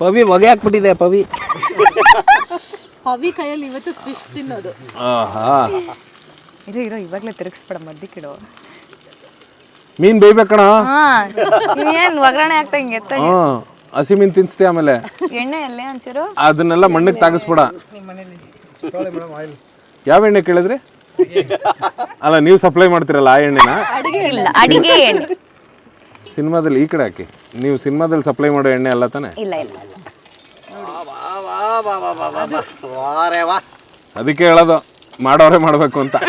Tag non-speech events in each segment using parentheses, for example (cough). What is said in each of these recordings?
ಪವಿ ಹೊಗೆ ಹಾಕ್ಬಿಟ್ಟಿದೆ ಪವಿ. ಪವಿ ಕೈಯಲ್ಲಿ ಇವತ್ತು ಫಿಶ್ ತಿನ್ನೋದು. ಆಹಾ. ಇರೋ ಇರೋ ಇವಾಗಲೇ ತಿರುಗಿಸ್ಬೇಡ ಮದ್ದಿಕ್ಕಿಡು. ಮೀನ್ ಬೇಯ್ಬೇಕಣ ಏನ್ ಒಗ್ಗರಣೆ ಆಗ್ತಾ ಹಿಂಗೆ ಎತ್ತ ಹಾ ಹಸಿ ಮೀನ್ ತಿನ್ಸ್ತಿ ಆಮೇಲೆ. ಎಣ್ಣೆ ಅಲ್ಲೇ ಅದನ್ನೆಲ್ಲ ಮಣ್ಣಿಗೆ ತಾಗಿಸ್ಬೇಡ. ಯಾವ ಎಣ್ಣೆ ಕೇಳಿದ್ರಿ? ಅಲ್ಲ ನೀವು ಸಪ್ಲೈ ಮಾಡ್ತೀರಲ್ಲ ಆ ಎಣ್ಣೆನ? ಇಲ್ಲ ಅಡಿಗೆ ಎಣ್ಣೆ. ಸಿನಿಮಾದಲ್ಲಿ ಈ ಕಡೆ ಹಾಕಿ. ನೀವು ಸಿನಿಮಾದಲ್ಲಿ ಸಪ್ಲೈ ಮಾಡೋ ಎಣ್ಣೆ ಅಲ್ಲ ತಾನೆ? ಇಲ್ಲ ಇಲ್ಲ ವಾರೇ ವಾ ಅದಕ್ಕೆ ಹೇಳೋದು ಮಾಡೋರೆ ಮಾಡಬೇಕು ಅಂತ. (laughs)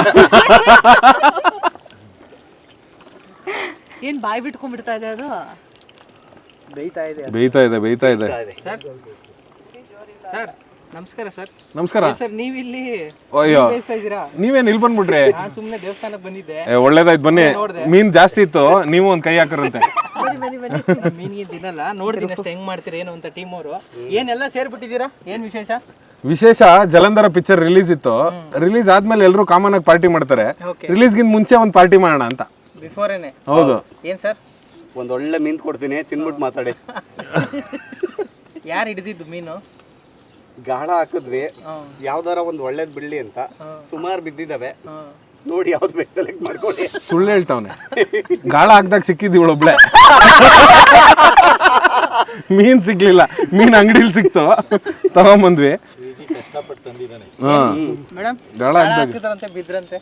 ಏನ್ ಬಾಯ್ ಬಿಟ್ಕೊಂಡ್ಬಿಡ್ತಾ ಇದೆ ಅದು? ಬೇಯ್ತಾ ಇದೆ. ಬೇಯ್ತಾ ಇದೆ ಬೇಯ್ತಾ ಇದೆ. ಸರ್ ಸರ್ ನಮಸ್ಕಾರ ಸರ್. ನಮಸ್ಕಾರ. ಸರ್ ನೀವಿಲ್ಲಿ ಅಯ್ಯೋ. ನೀವೇನು ಇದ್ದೀರಾ? ನೀವೇನ್ ಇಲ್ಲಿ ಬಂದ್ಬಿಟ್ರಿ ನಾನು ಸುಮ್ಮನೆ ದೇವಸ್ಥಾನಕ್ಕೆ ಬಂದಿದ್ದೆ. ಒಳ್ಳೇದಾಯ್ತು ಬನ್ನಿ. ಮೀನ್ ಜಾಸ್ತಿ ಇತ್ತು ನೀವು ಒಂದ್ ಕೈ ಹಾಕರಂತೆ. ಮೀನಿಗೆ ತಿನ್ನಲ್ಲ ನೋಡ್ತೀನಿ ಅಷ್ಟೇ ಹೆಂಗ್ ಮಾಡ್ತೀರಾ ಏನು ಅಂತ ಟೀಮ್ ಅವರು. ಏನೆಲ್ಲ ಸೇರ್ಬಿಟ್ಟಿದ್ದೀರಾ? ಏನ್ ವಿಶೇಷ? ವಿಶೇಷ ಜಲಂಧರ ಪಿಕ್ಚರ್ ರಿಲೀಸ್ ಇತ್ತು. ರಿಲೀಸ್ ಆದ್ಮೇಲೆ ಎಲ್ಲರೂ ಕಾಮನ್ ಆಗಿ ಪಾರ್ಟಿ ಮಾಡ್ತಾರೆ. ರಿಲೀಸ್ ಗಿಂತ ಮುಂಚೆ ಒಂದು ಪಾರ್ಟಿ ಮಾಡೋಣ ಅಂತ. ಬಿಫೋರೇನೆ ಹೌದು. ಏನ್ ಸರ್? ಒಂದು ಒಳ್ಳೆ ಮೀನ್ ಕೊಡ್ತೀನಿ ತಿನ್ಬಿಟ್ಟು ಮಾತಾಡಿ. (laughs) ಯಾರು ಹಿಡಿದಿದ್ದು ಮೀನು? ಗಾಳ ಹಾಕಿದ್ವಿ ಯಾವ್ದಾರ ಒಂದು ಒಳ್ಳೇದ್ ಬಿಡ್ಲಿ ಅಂತ ಸುಮಾರು ಬಿದ್ದಿದಾವೆ. ನೋಡಿ ಯಾವ್ದು ಬೇಕು ಸೆಲೆಕ್ಟ್ ಮಾಡ್ಕೊಳ್ಳಿ. ಸುಳ್ಳು ಹೇಳ್ತಾವನೆ. ಗಾಳ ಹಾಕ್ದಾಗ ಸಿಕ್ಕಿದ್ವಿ ಒಬ್ಳೆ. ಮೀನ್ ಸಿಗ್ಲಿಲ್ಲ. ಮೀನ್ ಅಂಗಡಿಲಿ ಸಿಕ್ತು. ತಗೊಂಬಂದ್ವಿ. ಮೇಡಮ್ ಗಾಳ ಹಾಕ್ದಾಗ. ಹಾಕಿದ್ರಂತೆ ಬಿದ್ರಂತೆ?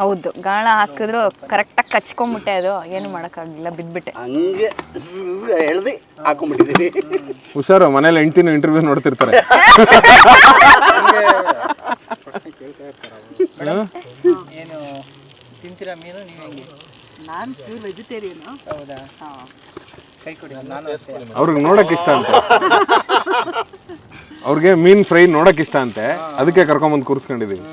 ಹೌದು ಗಾಳ ಹಾಕಿದ್ರು ಕರೆಕ್ಟಾಗಿ ಕಚ್ಕೊಂಬಿಟ್ಟೆ ಅದು ಏನು ಮಾಡೋಕ್ಕಾಗಲಿಲ್ಲ ಬಿದ್ಬಿಟ್ಟೆ. ಹಂಗೆ ಎಳ್ದಿ ಹಾಕೊಂಡ್ಬಿಟ್ಟಿದೀನಿ ಹುಷಾರು ಮನೇಲಿ ಹೆಂಡ್ತಿನ ಇಂಟರ್ವ್ಯೂ ನೋಡ್ತಿರ್ತಾರೆ. ಏನು ತಿಂತೀರಾ ಮೀನು? ನೀವು ಹೆಂಗೆ? ನಾನ್ ಪ್ಯೂರ್ ವೆಜಿಟೇರಿಯನ್ ಹೌದಾ? ಕೈ ಕೊಡಿ ನಾನು ಅಷ್ಟೇ. ಅವ್ರಿಗೆ ನೋಡಕ್ ಇಷ್ಟ ಅಂತ. ಅವ್ರಿಗೆ ಮೀನ್ ಫ್ರೈ ನೋಡಕ್ ಇಷ್ಟ ಅಂತೆ. ಅದಕ್ಕೆ ಕರ್ಕೊಂಬಂದು ಕೂರಿಸ್ಕೊಂಡಿದೀವಿ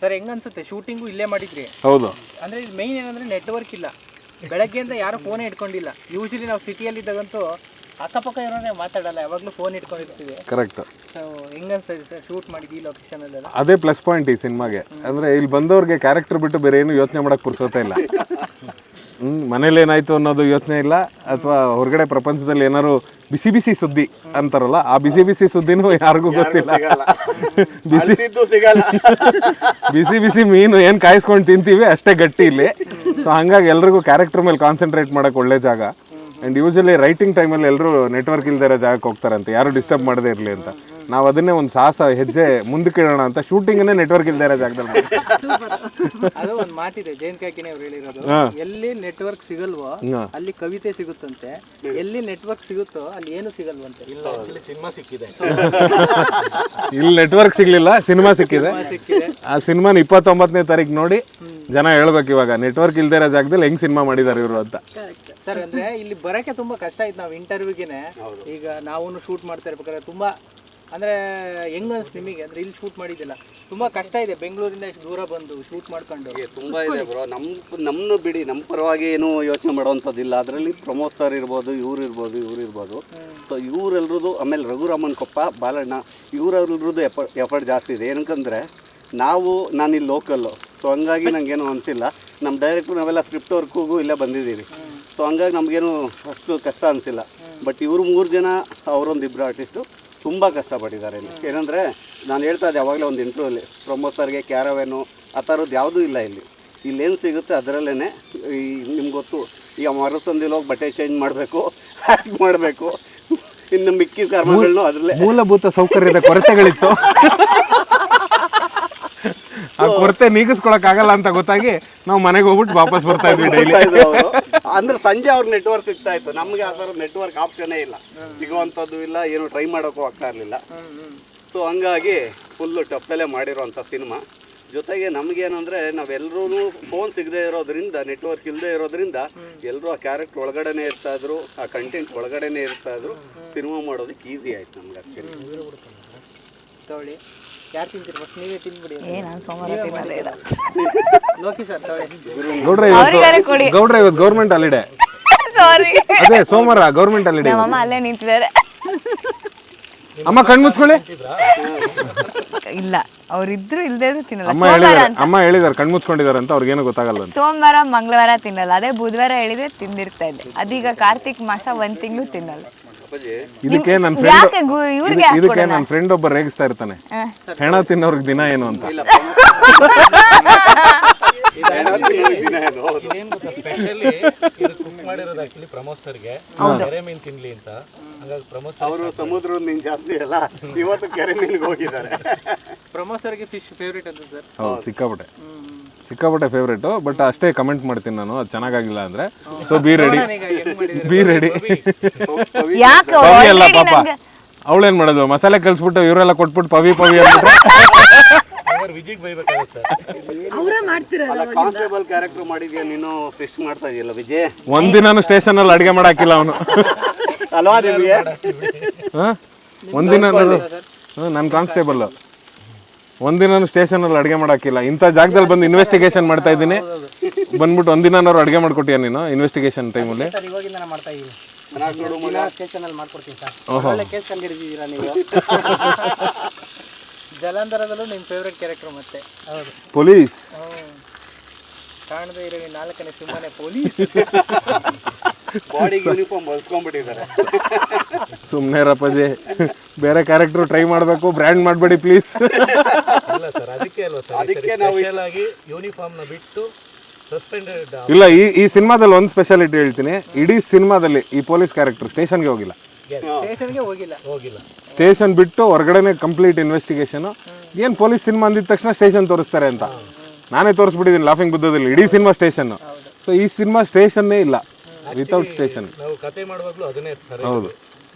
ಸರ್ ಹೆಂಗ್ ಅನ್ಸುತ್ತೆ ಶೂಟಿಂಗು ಇಲ್ಲೇ ಮಾಡಿದ್ರಿ? ಹೌದು. ಅಂದ್ರೆ ಇಲ್ಲಿ ಮೈನ್ ಏನಂದ್ರೆ ನೆಟ್ವರ್ಕ್ ಇಲ್ಲ. ಬೆಳಗ್ಗೆಯಿಂದ ಯಾರು ಫೋನ್ ಇಟ್ಕೊಂಡಿಲ್ಲ. ಯೂಶಲಿ ನಾವು ಸಿಟಿಯಲ್ಲಿ ಇದ್ದಾಗಂತೂ ಅಕ್ಕಪಕ್ಕ ಇರೋನೇ ಮಾತಾಡಲ್ಲ ಯಾವಾಗಲೂ ಫೋನ್ ಇಟ್ಕೊಂಡಿರ್ತೀವಿ. ಕರೆಕ್ಟ್ ಸೊ ಹೆಂಗ ಸರ್ ಶೂಟ್ ಮಾಡಿದ್ದು ಈ ಲೊಕೇಶನ್ ಅಲ್ಲೆಲ್ಲ? ಅದೇ ಪ್ಲಸ್ ಪಾಯಿಂಟ್ ಈ ಸಿನಿಮಾಗೆ. ಅಂದ್ರೆ ಇಲ್ಲಿ ಬಂದವ್ರಿಗೆ ಕ್ಯಾರೆಕ್ಟರ್ ಬಿಟ್ಟು ಬೇರೆ ಏನು ಯೋಚನೆ ಮಾಡಕ್ ಪುರ್ಸೋತೆ ಇಲ್ಲ. ಹ್ಮ್ ಮನೇಲಿ ಏನಾಯ್ತು ಅನ್ನೋದು ಯೋಚನೆ ಇಲ್ಲ. ಅಥವಾ ಹೊರಗಡೆ ಪ್ರಪಂಚದಲ್ಲಿ ಏನಾರು ಬಿಸಿ ಬಿಸಿ ಸುದ್ದಿ ಅಂತಾರಲ್ಲ ಆ ಬಿಸಿ ಬಿಸಿ ಸುದ್ದಿನೂ ಯಾರಿಗೂ ಗೊತ್ತಿಲ್ಲ. (laughs) ಬಿಸಿ (laughs) ಬಿಸಿ ಬಿಸಿ ಮೀನು ಏನು ಕಾಯಿಸ್ಕೊಂಡು ತಿಂತೀವಿ ಅಷ್ಟೇ ಗಟ್ಟಿ ಇಲ್ಲಿ. ಸೊ ಹಂಗಾಗಿ ಎಲ್ರಿಗೂ ಕ್ಯಾರೆಕ್ಟರ್ ಮೇಲೆ ಕಾನ್ಸಂಟ್ರೇಟ್ ಮಾಡೋಕೆ ಒಳ್ಳೆ ಜಾಗ. ಅಂಡ್ ಯೂಶಲಿ ರೈಟಿಂಗ್ ಟೈಮಲ್ಲಿ ಎಲ್ಲರೂ ನೆಟ್ವರ್ಕ್ ಇಲ್ದಿರೋ ಜಾಗಕ್ಕೆ ಹೋಗ್ತಾರಂತೆ. ಯಾರು ಡಿಸ್ಟರ್ಬ್ ಮಾಡದೇ ಇರಲಿ ಅಂತ. ನಾವು ಅದನ್ನೇ ಒಂದು ಸಾಹಸ ಹೆಜ್ಜೆ ಮುಂದಕ್ಕೆ ಇಡೋಣ ಅಂತ ಶೂಟಿಂಗನ್ನೇ ನೆಟ್ವರ್ಕ್ ಇಲ್ದೇ ಇರೋ ಜಾಗದಲ್ಲಿ ಅದು ಒಂದು ಮಾತಿದೆ ಜಯಂತ್ ಕಾಕಿನೇ ಅವ್ರು ಹೇಳಿರೋದು. ಎಲ್ಲಿ ನೆಟ್ವರ್ಕ್ ಸಿಗಲ್ವೋ ಅಲ್ಲಿ ಕವಿತೆ ಸಿಗುತ್ತಂತೆ. ಎಲ್ಲಿ ನೆಟ್ವರ್ಕ್ ಸಿಗುತ್ತೋ ಅಲ್ಲಿ ಏನು ಸಿಗಲ್ವಂತೆ? ಇಲ್ಲ. ಇಲ್ಲಿ ನೆಟ್ವರ್ಕ್ ಸಿಗ್ಲಿಲ್ಲ ಸಿನಿಮಾ ಸಿಕ್ಕಿದೆ. ಸಿಕ್ಕಿದೆ. ಆ ಸಿನಿಮಾನ ಇಪ್ಪತ್ತೊಂಬತ್ತನೇ ತಾರೀಕು ನೋಡಿ ಜನ ಹೇಳ್ಬೇಕು ಇವಾಗ ನೆಟ್ವರ್ಕ್ ಇಲ್ದೇ ಇರೋ ಜಾಗದಲ್ಲಿ ಹೆಂಗ್ ಸಿನಿಮಾ ಮಾಡಿದಾರೆ ಇವರು ಅಂತ. ಸರ್ ಅಂದ್ರೆ ಇಲ್ಲಿ ಬರಕ್ಕೆ ತುಂಬಾ ಕಷ್ಟ ಆಯ್ತು ನಾವು ಇಂಟರ್ವ್ಯೂಗೆನೆ ಈಗ ನಾವು ಶೂಟ್ ಮಾಡ್ತಾ ಇರ್ಬೇಕಾದ್ರೆ ತುಂಬಾ ಅಂದ್ರೆ ಹೆಂಗ ಅನ್ಸ್ತು ನಿಮಗೆ? ಅಂದ್ರೆ ಇಲ್ಲಿ ಶೂಟ್ ಮಾಡಿದ್ದಿಲ್ಲ. ತುಂಬಾ ಕಷ್ಟ ಇದೆ. ಬೆಂಗಳೂರಿಂದ ಇಷ್ಟು ದೂರ ಬಂದು ಶೂಟ್ ಮಾಡ್ಕೊಂಡು. ತುಂಬಾ ಇದೆ ಬ್ರೋ ನಮ್ ನಮ್ಮನ್ನು ಬಿಡಿ. ನಮ್ಮ ಪರವಾಗಿ ಏನು ಯೋಚನೆ ಮಾಡೋವಂಥದ್ದಿಲ್ಲ. ಅದರಲ್ಲಿ ಪ್ರಮೋದ್ ಸರ್ ಇರ್ಬೋದು ಇವ್ರು ಇರ್ಬೋದು ಇವ್ರು ಇರ್ಬೋದು. ಸೊ ಇವರೆಲ್ರದ್ದು ಆಮೇಲೆ ರಘುರಾಮನ್ ಕೊಪ್ಪ ಬಾಲಣ್ಣ ಇವರೆಲ್ರದ್ದು ಎಫರ್ಟ್ ಎಫರ್ಟ್ ಜಾಸ್ತಿ ಇದೆ. ಏನಕ್ಕಂದ್ರೆ ನಾವು ನಾನಿಲ್ಲಿ ಲೋಕಲ್ಲು ಸೊ ಹಂಗಾಗಿ ನನಗೇನು ಅನಿಸಿಲ್ಲ. ನಮ್ಮ ಡೈರೆಕ್ಟ್ರು ನಾವೆಲ್ಲ ಸ್ಕ್ರಿಪ್ಟ್ ವರ್ಕ್ಗೂ ಇಲ್ಲೇ ಬಂದಿದ್ದೀವಿ. ಸೊ ಹಂಗಾಗಿ ನಮಗೇನು ಅಷ್ಟು ಕಷ್ಟ ಅನಿಸಿಲ್ಲ. ಬಟ್ ಇವರು ಮೂರು ಜನ ಅವರೊಂದು ಇಬ್ಬರು ಆರ್ಟಿಸ್ಟು ತುಂಬ ಕಷ್ಟಪಟ್ಟಿದ್ದಾರೆ ಇಲ್ಲಿ. ಏನಂದರೆ ನಾನು ಹೇಳ್ತಾ ಇದ್ದೆ ಯಾವಾಗಲೇ ಒಂದು ಇಂಟ್ರೂವಲ್ಲಿ ಪ್ರೊಮೋಸರ್ಗೆ ಸರ್ಗೆ ಕ್ಯಾರವೇನು ಆ ಥರದ್ದು ಯಾವುದೂ ಇಲ್ಲ ಇಲ್ಲಿ. ಇಲ್ಲೇನು ಸಿಗುತ್ತೆ ಅದರಲ್ಲೇ ಈ ನಿಮ್ಗೆ ಗೊತ್ತು ಈಗ ಮರಸಂದಿಲ್ ಹೋಗಿ ಬಟ್ಟೆ ಚೇಂಜ್ ಮಾಡಬೇಕು ಹ್ಯಾಕ್ ಮಾಡಬೇಕು. ಇನ್ನು ಮಿಕ್ಕಿದ ಕಾರ್ಮಗಳನ್ನೂ ಅದರಲ್ಲೇ ಮೂಲಭೂತ ಸೌಕರ್ಯದ ಕೊರತೆಗಳಿತ್ತು. (laughs) ಆ ಕೊರತೆ ನೀಗಿಸ್ಕೊಳಕ್ ಆಗಲ್ಲ ಅಂತ ಗೊತ್ತಾಗಿ ನಾವು ಮನೆಗೆ ಹೋಗ್ಬಿಟ್ಟು ವಾಪಸ್ ಬರ್ತಾ ಇದ್ವಿ ಡೈಲಿ ಅಂದ್ರೆ ಸಂಜೆ ಅವ್ರ ನೆಟ್ವರ್ಕ್ ಸಿಗ್ತಾ ಇತ್ತು ನಮಗೆ ಆ ಥರ ನೆಟ್ವರ್ಕ್ ಆಪ್ಷನೇ ಇಲ್ಲ. ಸಿಗುವಂಥದ್ದು ಇಲ್ಲ ಏನು ಟ್ರೈ ಮಾಡೋಕ್ಕೂ ಆಗ್ತಾ ಇರಲಿಲ್ಲ. ಸೊ ಹಂಗಾಗಿ ಫುಲ್ಲು ಟಪ್ಪಲ್ಲೇ ಮಾಡಿರೋಂಥ ಸಿನಿಮಾ ಜೊತೆಗೆ ನಮಗೇನಂದ್ರೆ ನಾವೆಲ್ಲರೂ ಫೋನ್ ಸಿಗದೆ ಇರೋದ್ರಿಂದ ನೆಟ್ವರ್ಕ್ ಇಲ್ಲದೆ ಇರೋದ್ರಿಂದ ಎಲ್ಲರೂ ಆ ಕ್ಯಾರೆಕ್ಟರ್ ಒಳಗಡೆನೆ ಇರ್ತಾ ಇದ್ರು ಆ ಕಂಟೆಂಟ್ ಒಳಗಡೆನೆ ಇರ್ತಾ ಇದ್ರು. ಸಿನಿಮಾ ಮಾಡೋದಕ್ಕೆ ಈಸಿ ಆಯ್ತು ನಮ್ಗೆ ಆ್ಯಕ್ಚುಲಿ ಯಾರು ತಿಂತೀರಿ? ಫಸ್ಟ್ ನೀವೇ ತಿನ್ಬಿಡಿ. ಏ ನಾನು ಸೋಮವಾರ ತಿನ್ನಲ್ಲ ಇಲ್ಲ. ಲೋಕಿ ಸರ್ ಗೌಡ್ರೆ ಅವ್ರಿಗಾರೆ ಕೊಡಿ. ಇವತ್ತು ಗೌಡ್ರೆ ಇವತ್ತು ಗೌರ್ಮೆಂಟ್ ಹಾಲಿಡೆ ಸಾರಿ ಅದೇ ಸೋಮವಾರ ಗೌರ್ಮೆಂಟ್ ಹಾಲಿಡೆ ನಮ್ಮಮ್ಮ ಅಲ್ಲೇ ನಿಂತಿದ್ದಾರೆ. ಅಮ್ಮ ಕಣ್ ಮುಚ್ಕೊಳ್ಳಿ. ಇಲ್ಲ ಅವ್ರಿದ್ರು ಇಲ್ದೇ ಇದ್ರು ತಿನ್ನಲ್ಲ. ಅಮ್ಮ ಸೋಮವಾರ ಹೇಳಿದಾರೆ ಅಂತ. ಅಮ್ಮ ಹೇಳಿದಾರೆ ಕಣ್ ಮುಚ್ಕೊಂಡಿದ್ದಾರೆ ಅಂತ ಅವ್ರಿಗೇನು ಗೊತ್ತಾಗಲ್ಲ ಅಂತ. ಸೋಮವಾರ ಮಂಗಳವಾರ ತಿನ್ನಲ್ಲ. ಅದೇ ಬುಧವಾರ ಹೇಳಿದ್ರೆ ತಿಂದಿರ್ತಾ ಇದ್ದೆ. ಅದೀಗ ಕಾರ್ತಿಕ್ ಮಾಸ ಒಂದ್ ತಿಂಗಳು ತಿನ್ನಲ್ಲ. ಇದಕ್ಕೆ ನನ್ನ ಯಾಕೆ ಫ್ರೆಂಡ್ ಗು- ಇವ್ರಿಗೆ ಇದಕ್ಕೆ ನನ್ನ ಫ್ರೆಂಡ್ ಒಬ್ಬ ರೇಗಿಸ್ತಾ ಇರ್ತಾನೆ. ಹೆಣ ತಿನ್ನೋರ್ಗೆ ದಿನ ಏನು ಅಂತ. ಇಲ್ಲ. ದಿನ ಏನು? ಹೌದು. ಇದೇನ್ ಗೊತ್ತಾ ಸ್ಪೆಷಲಿ ಇದು ಕುಕ್ ಮಾಡಿರೋದು ಆಕ್ಚುಲಿ ಪ್ರಮೋದ್ ಸರ್ಗೆ. ಕೆರೆ ಮೀನ್ ತಿನ್ಲಿ ಅಂತ. ಹಂಗಾಗಿ ಪ್ರಮೋದ್ ಸರ್ ಅವರು ಸಮುದ್ರ ಮೀನ್ ಜಾಸ್ತಿ ಅಲ್ಲ. ಇವತ್ತು ಕೆರೆ ಮೀನಿಗೆ ಹೋಗಿದ್ದಾರೆ. ಪ್ರಮೋದ್ ಸರ್ಗೆ ಫಿಶ್ ಫೇವ್ರೇಟ್ ಅಂತ ಸರ್. ಹೌದು ಸಿಕ್ಕಾಪಟ್ಟೆ. ಸಿಕ್ಕಾಪಟ್ಟೆ ಫೇವ್ರೇಟು ಬಟ್ ಅಷ್ಟೇ ಕಮೆಂಟ್ ಮಾಡ್ತೀನಿ ನಾನು ಅದು ಚೆನ್ನಾಗಾಗಿಲ್ಲ ಅಂದ್ರೆ. So be ready be ready ಯಾಕೆ ಪವಿ ಅಲ್ಲ ಪಾಪ. ಅವಳೇನ್ ಮಾಡೋದು? ಮಸಾಲೆ ಕಲ್ಸ್ಬಿಟ್ಟು ಇವರೆಲ್ಲ ಕೊಟ್ಬಿಟ್ಟು ಪವಿ ಪವಿ ಅಂದ್ಬಿಟ್ರೆ? ಮಾಡ್ತಿರಲ್ಲ ಕಾನ್ಸ್ಟೇಬಲ್ ಕ್ಯಾರೆಕ್ಟರ್ ಮಾಡಿದ್ಯಾ ನೀನು? ಫಿಶ್ ಮಾಡ್ತಾ ಇದೆಯಲ್ಲ ವಿಜಯ್? ಒಂದಿನಾನು ಸ್ಟೇಷನ್ ಅಲ್ಲಿ ಅಡಿಗೆ ಮಾಡಾಕಿಲ್ಲ ಅವನು. ಅಲ್ವಾ ನಿಮಗೆ? ಒಂದಿನ ನನ್ನ ಕಾನ್ಸ್ಟೇಬಲ್ ಒಂದಿನಾನು ಸ್ಟೇಷನ್ ಅಲ್ಲಿ ಮಾಡೋಕ್ಕಿಲ್ಲ ಮಾಡಾಕಿಲ್ಲ. ಇಂಥ ಜಾಗದಲ್ಲಿ ಬಂದು ಇನ್ವೆಸ್ಟಿಗೇಷನ್ ಮಾಡ್ತಾ ಇದ್ದೀನಿ. ಬಂದ್ಬಿಟ್ಟು ಒಂದಿನಾರು ಅಡುಗೆ ಮಾಡ್ಕೊಟ್ಟಿಯ ನೀನು ಇನ್ವೆಸ್ಟಿಗೇಷನ್ ಟೈಮಲ್ಲಿ ಸರ್ ಇವಾಗಿಂದ ನಾ ಮಾಡ್ತಾ ಇದೀನಿ ಸ್ಟೇಷನಲ್ಲಿ ಸ್ಟೇಷನ್ ಅಲ್ಲಿ ಮಾಡ್ಕೊಡ್ತೀನಿ ಸರ್. ಒಳ್ಳೆ ಕೇಸ್ ನೀವು? ಜಲಂಧರದಲ್ಲೂ ನಿಮ್ಮ ಫೇವ್ರೆಟ್ ಕ್ಯಾರೆಕ್ಟರ್ ಮತ್ತೆ. ಹೌದು. ಪೊಲೀಸ್. ಕಾಣದೇ ಇರೋ ನಾಲ್ಕನೇ ಸಿಂಹನೇ ಪೊಲೀಸ್. ಬಾಡಿಗೆ ಯೂನಿಫಾರ್ಮ್ ಹೊಲ್ಸ್ಕೊಂಡ್ಬಿಟ್ಟಿದ್ದಾರೆ. ಸುಮ್ಮನೆ ರಪ್ಪಜಿ ಬೇರೆ ಕ್ಯಾರೆಕ್ಟರ್ ಟ್ರೈ ಮಾಡಬೇಕು ಬ್ರ್ಯಾಂಡ್ ಮಾಡಬೇಡಿ ಪ್ಲೀಸ್ ಇಲ್ಲ ಸರ್ ಅದಕ್ಕೆ ಅಲ್ವಾ ಸರ್ ಅದಕ್ಕೆ ನಾವು ಸ್ಪೆಷಲ್ ಆಗಿ ಬಿಟ್ಟು ಸಸ್ಪೆಂಡೆಡ್ ಇಲ್ಲ ಈ ಈ ಸಿನಿಮಾದಲ್ಲಿ ಒಂದು ಸ್ಪೆಷಾಲಿಟಿ ಹೇಳ್ತೀನಿ. ಇಡೀ ಸಿನಿಮಾದಲ್ಲಿ ಈ ಪೊಲೀಸ್ ಕ್ಯಾರೆಕ್ಟರ್ ಸ್ಟೇಷನ್ಗೆ ಹೋಗಿಲ್ಲ. ಸ್ಟೇಷನ್ಗೆ ಹೋಗಿಲ್ಲ. ಹೋಗಿಲ್ಲ. ಸ್ಟೇಷನ್ ಬಿಟ್ಟು ಹೊರಗಡೆನೆ ಕಂಪ್ಲೀಟ್ ಇನ್ವೆಸ್ಟಿಗೇಷನ್ ಏನು ಪೊಲೀಸ್ ಸಿನಿಮಾ ಅಂದಿದ ತಕ್ಷಣ ಸ್ಟೇಷನ್ ತೋರಿಸ್ತಾರೆ ಅಂತ. ನಾನೇ ತೋರಿಸ್ಬಿಟ್ಟಿದ್ದೀನಿ ಲಾಫಿಂಗ್ ಬುದ್ಧದಲ್ಲಿ. ಇಡೀ ಸಿನಿಮಾ ಸ್ಟೇಷನ್. ಸೊ ಈ ಸಿನಿಮಾ ಸ್ಟೇಷನ್ನೇ ಇಲ್ಲ. ವಿತೌಟ್ ಸ್ಟೇಷನ್ ನಾವು ಕತೆ ಮಾಡುವಾಗಲೂ ಅದನ್ನೇ ಸರ್. ಹೌದು.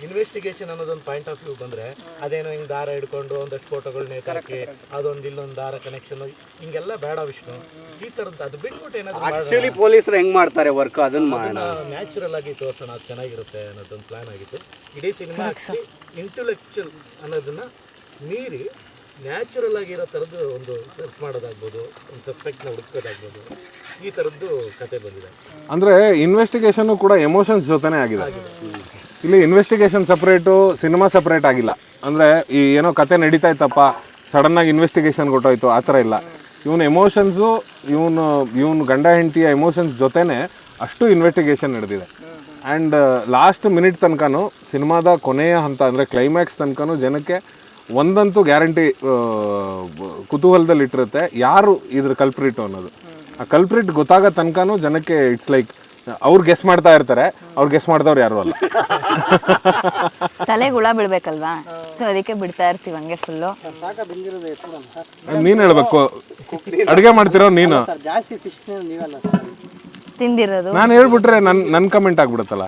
ಇನ್ವೆಸ್ಟಿಗೇಷನ್ ಅನ್ನೋದೊಂದು ಪಾಯಿಂಟ್ ಆಫ್ ವ್ಯೂ ಬಂದ್ರೆ ಅದೇನೋ ಹಿಂಗೆ ದಾರ ಹಿಡ್ಕೊಂಡು ಒಂದಷ್ಟು ಫೋಟೋಗಳು ನೇತಾಕಿ ಅದೊಂದು ಇಲ್ಲೊಂದು ದಾರ ಕನೆಕ್ಷನ್ ಹಿಂಗೆಲ್ಲ ಬೇಡ ವಿಷ್ಣು. ಈ ಥರದ್ದು ಅದು ಬಿಟ್ಬಿಟ್ಟು ಏನಾದ್ರು ಆಕ್ಚುಲಿ ಪೊಲೀಸರು ಹೆಂಗ್ ಮಾಡ್ತಾರೆ ವರ್ಕ್ ಅದನ್ನ ಮಾಡೋಣ. ನ್ಯಾಚುರಲ್ ಆಗಿ ತೋರಿಸೋಣ ಅದು ಚೆನ್ನಾಗಿರುತ್ತೆ ಅನ್ನೋದೊಂದು ಪ್ಲಾನ್ ಆಗಿತ್ತು. ಇಡೀ ಸಿನಿಮಾ ಇಂಟೆಲೆಕ್ಚುಯಲ್ ಅನ್ನೋದನ್ನ ಮೀರಿ ನ್ಯಾಚುರಲ್ ಆಗಿರೋ ಥರದ್ದು ಒಂದು ಸರ್ಚ್ ಮಾಡೋದಾಗ್ಬೋದು, ಒಂದು ಸಸ್ಪೆಕ್ಟ್ನ ಹುಡುಕೋದಾಗ್ಬೋದು ಈ ಥರದ್ದು ಕತೆ ಬಂದಿದೆ. ಅಂದರೆ ಇನ್ವೆಸ್ಟಿಗೇಷನ್ ಕೂಡ ಎಮೋಷನ್ಸ್ ಜೊತೆನೇ ಆಗಿದೆ. ಇಲ್ಲಿ ಇನ್ವೆಸ್ಟಿಗೇಷನ್ ಸಪ್ರೇಟು ಸಿನಿಮಾ ಸಪ್ರೇಟ್ ಆಗಿಲ್ಲ. ಅಂದರೆ ಈ ಏನೋ ಕತೆ ನಡೀತಾ ಇತ್ತಪ್ಪ ಸಡನ್ನಾಗಿ ಇನ್ವೆಸ್ಟಿಗೇಷನ್ ಕೊಟ್ಟೋಯ್ತು, ಆ ಥರ ಇಲ್ಲ. ಇವನು ಎಮೋಷನ್ಸು ಇವನು ಇವನು ಗಂಡ ಹೆಂಡತಿಯ ಎಮೋಷನ್ಸ್ ಜೊತೆನೇ ಅಷ್ಟು ಇನ್ವೆಸ್ಟಿಗೇಷನ್ ನಡೆದಿದೆ. ಆ್ಯಂಡ್ ಲಾಸ್ಟ್ ಮಿನಿಟ್ ತನಕನೂ ಸಿನಿಮಾದ ಕೊನೆಯ ಹಂತ, ಅಂದರೆ ಕ್ಲೈಮ್ಯಾಕ್ಸ್ ತನಕನೂ ಜನಕ್ಕೆ ಒಂದಂತೂ ಗ್ಯಾರಂಟಿ ಕುತೂಹಲದಲ್ಲಿ ಇಟ್ಟಿರುತ್ತೆ. ಯಾರು ಇದ್ರ ಕಲ್ಪ್ರಿಟು ಅನ್ನೋದು? ಆ ಕಲ್ಪ್ರಿಟ್ ಗೊತ್ತಾಗೋ ತನಕನೂ ಜನಕ್ಕೆ ಇಟ್ಸ್ ಲೈಕ್ ಅವ್ರು ಗೆಸ್ ಮಾಡ್ತಾ ಇರ್ತಾರೆ ಅವ್ರು ಗೆಸ್ ಮಾಡ್ದವ್ರು ಯಾರು ಅಲ್ಲ. (laughs) ತಲೆಗೆ ಹುಳ ಬೀಳ್ಬೇಕಲ್ವಾ? ಸೊ ಅದಕ್ಕೆ ಬಿಡ್ತಾ ಇರ್ತೀವಿ ಹಂಗೆ ಫುಲ್ಲು ನೀನು ಹೇಳ್ಬೇಕು. ಅಡುಗೆ ಮಾಡ್ತಿರೋ ನೀನು. ಜಾಸ್ತಿ ಫಿಶ್ ನೀವಲ್ಲ ತಿಂದಿರೋದು? ನಾನು ಹೇಳ್ಬಿಟ್ರೆ ನನ್ನ ನನ್ನ ಕಮೆಂಟ್ ಆಗ್ಬಿಡುತ್ತಲ್ಲ.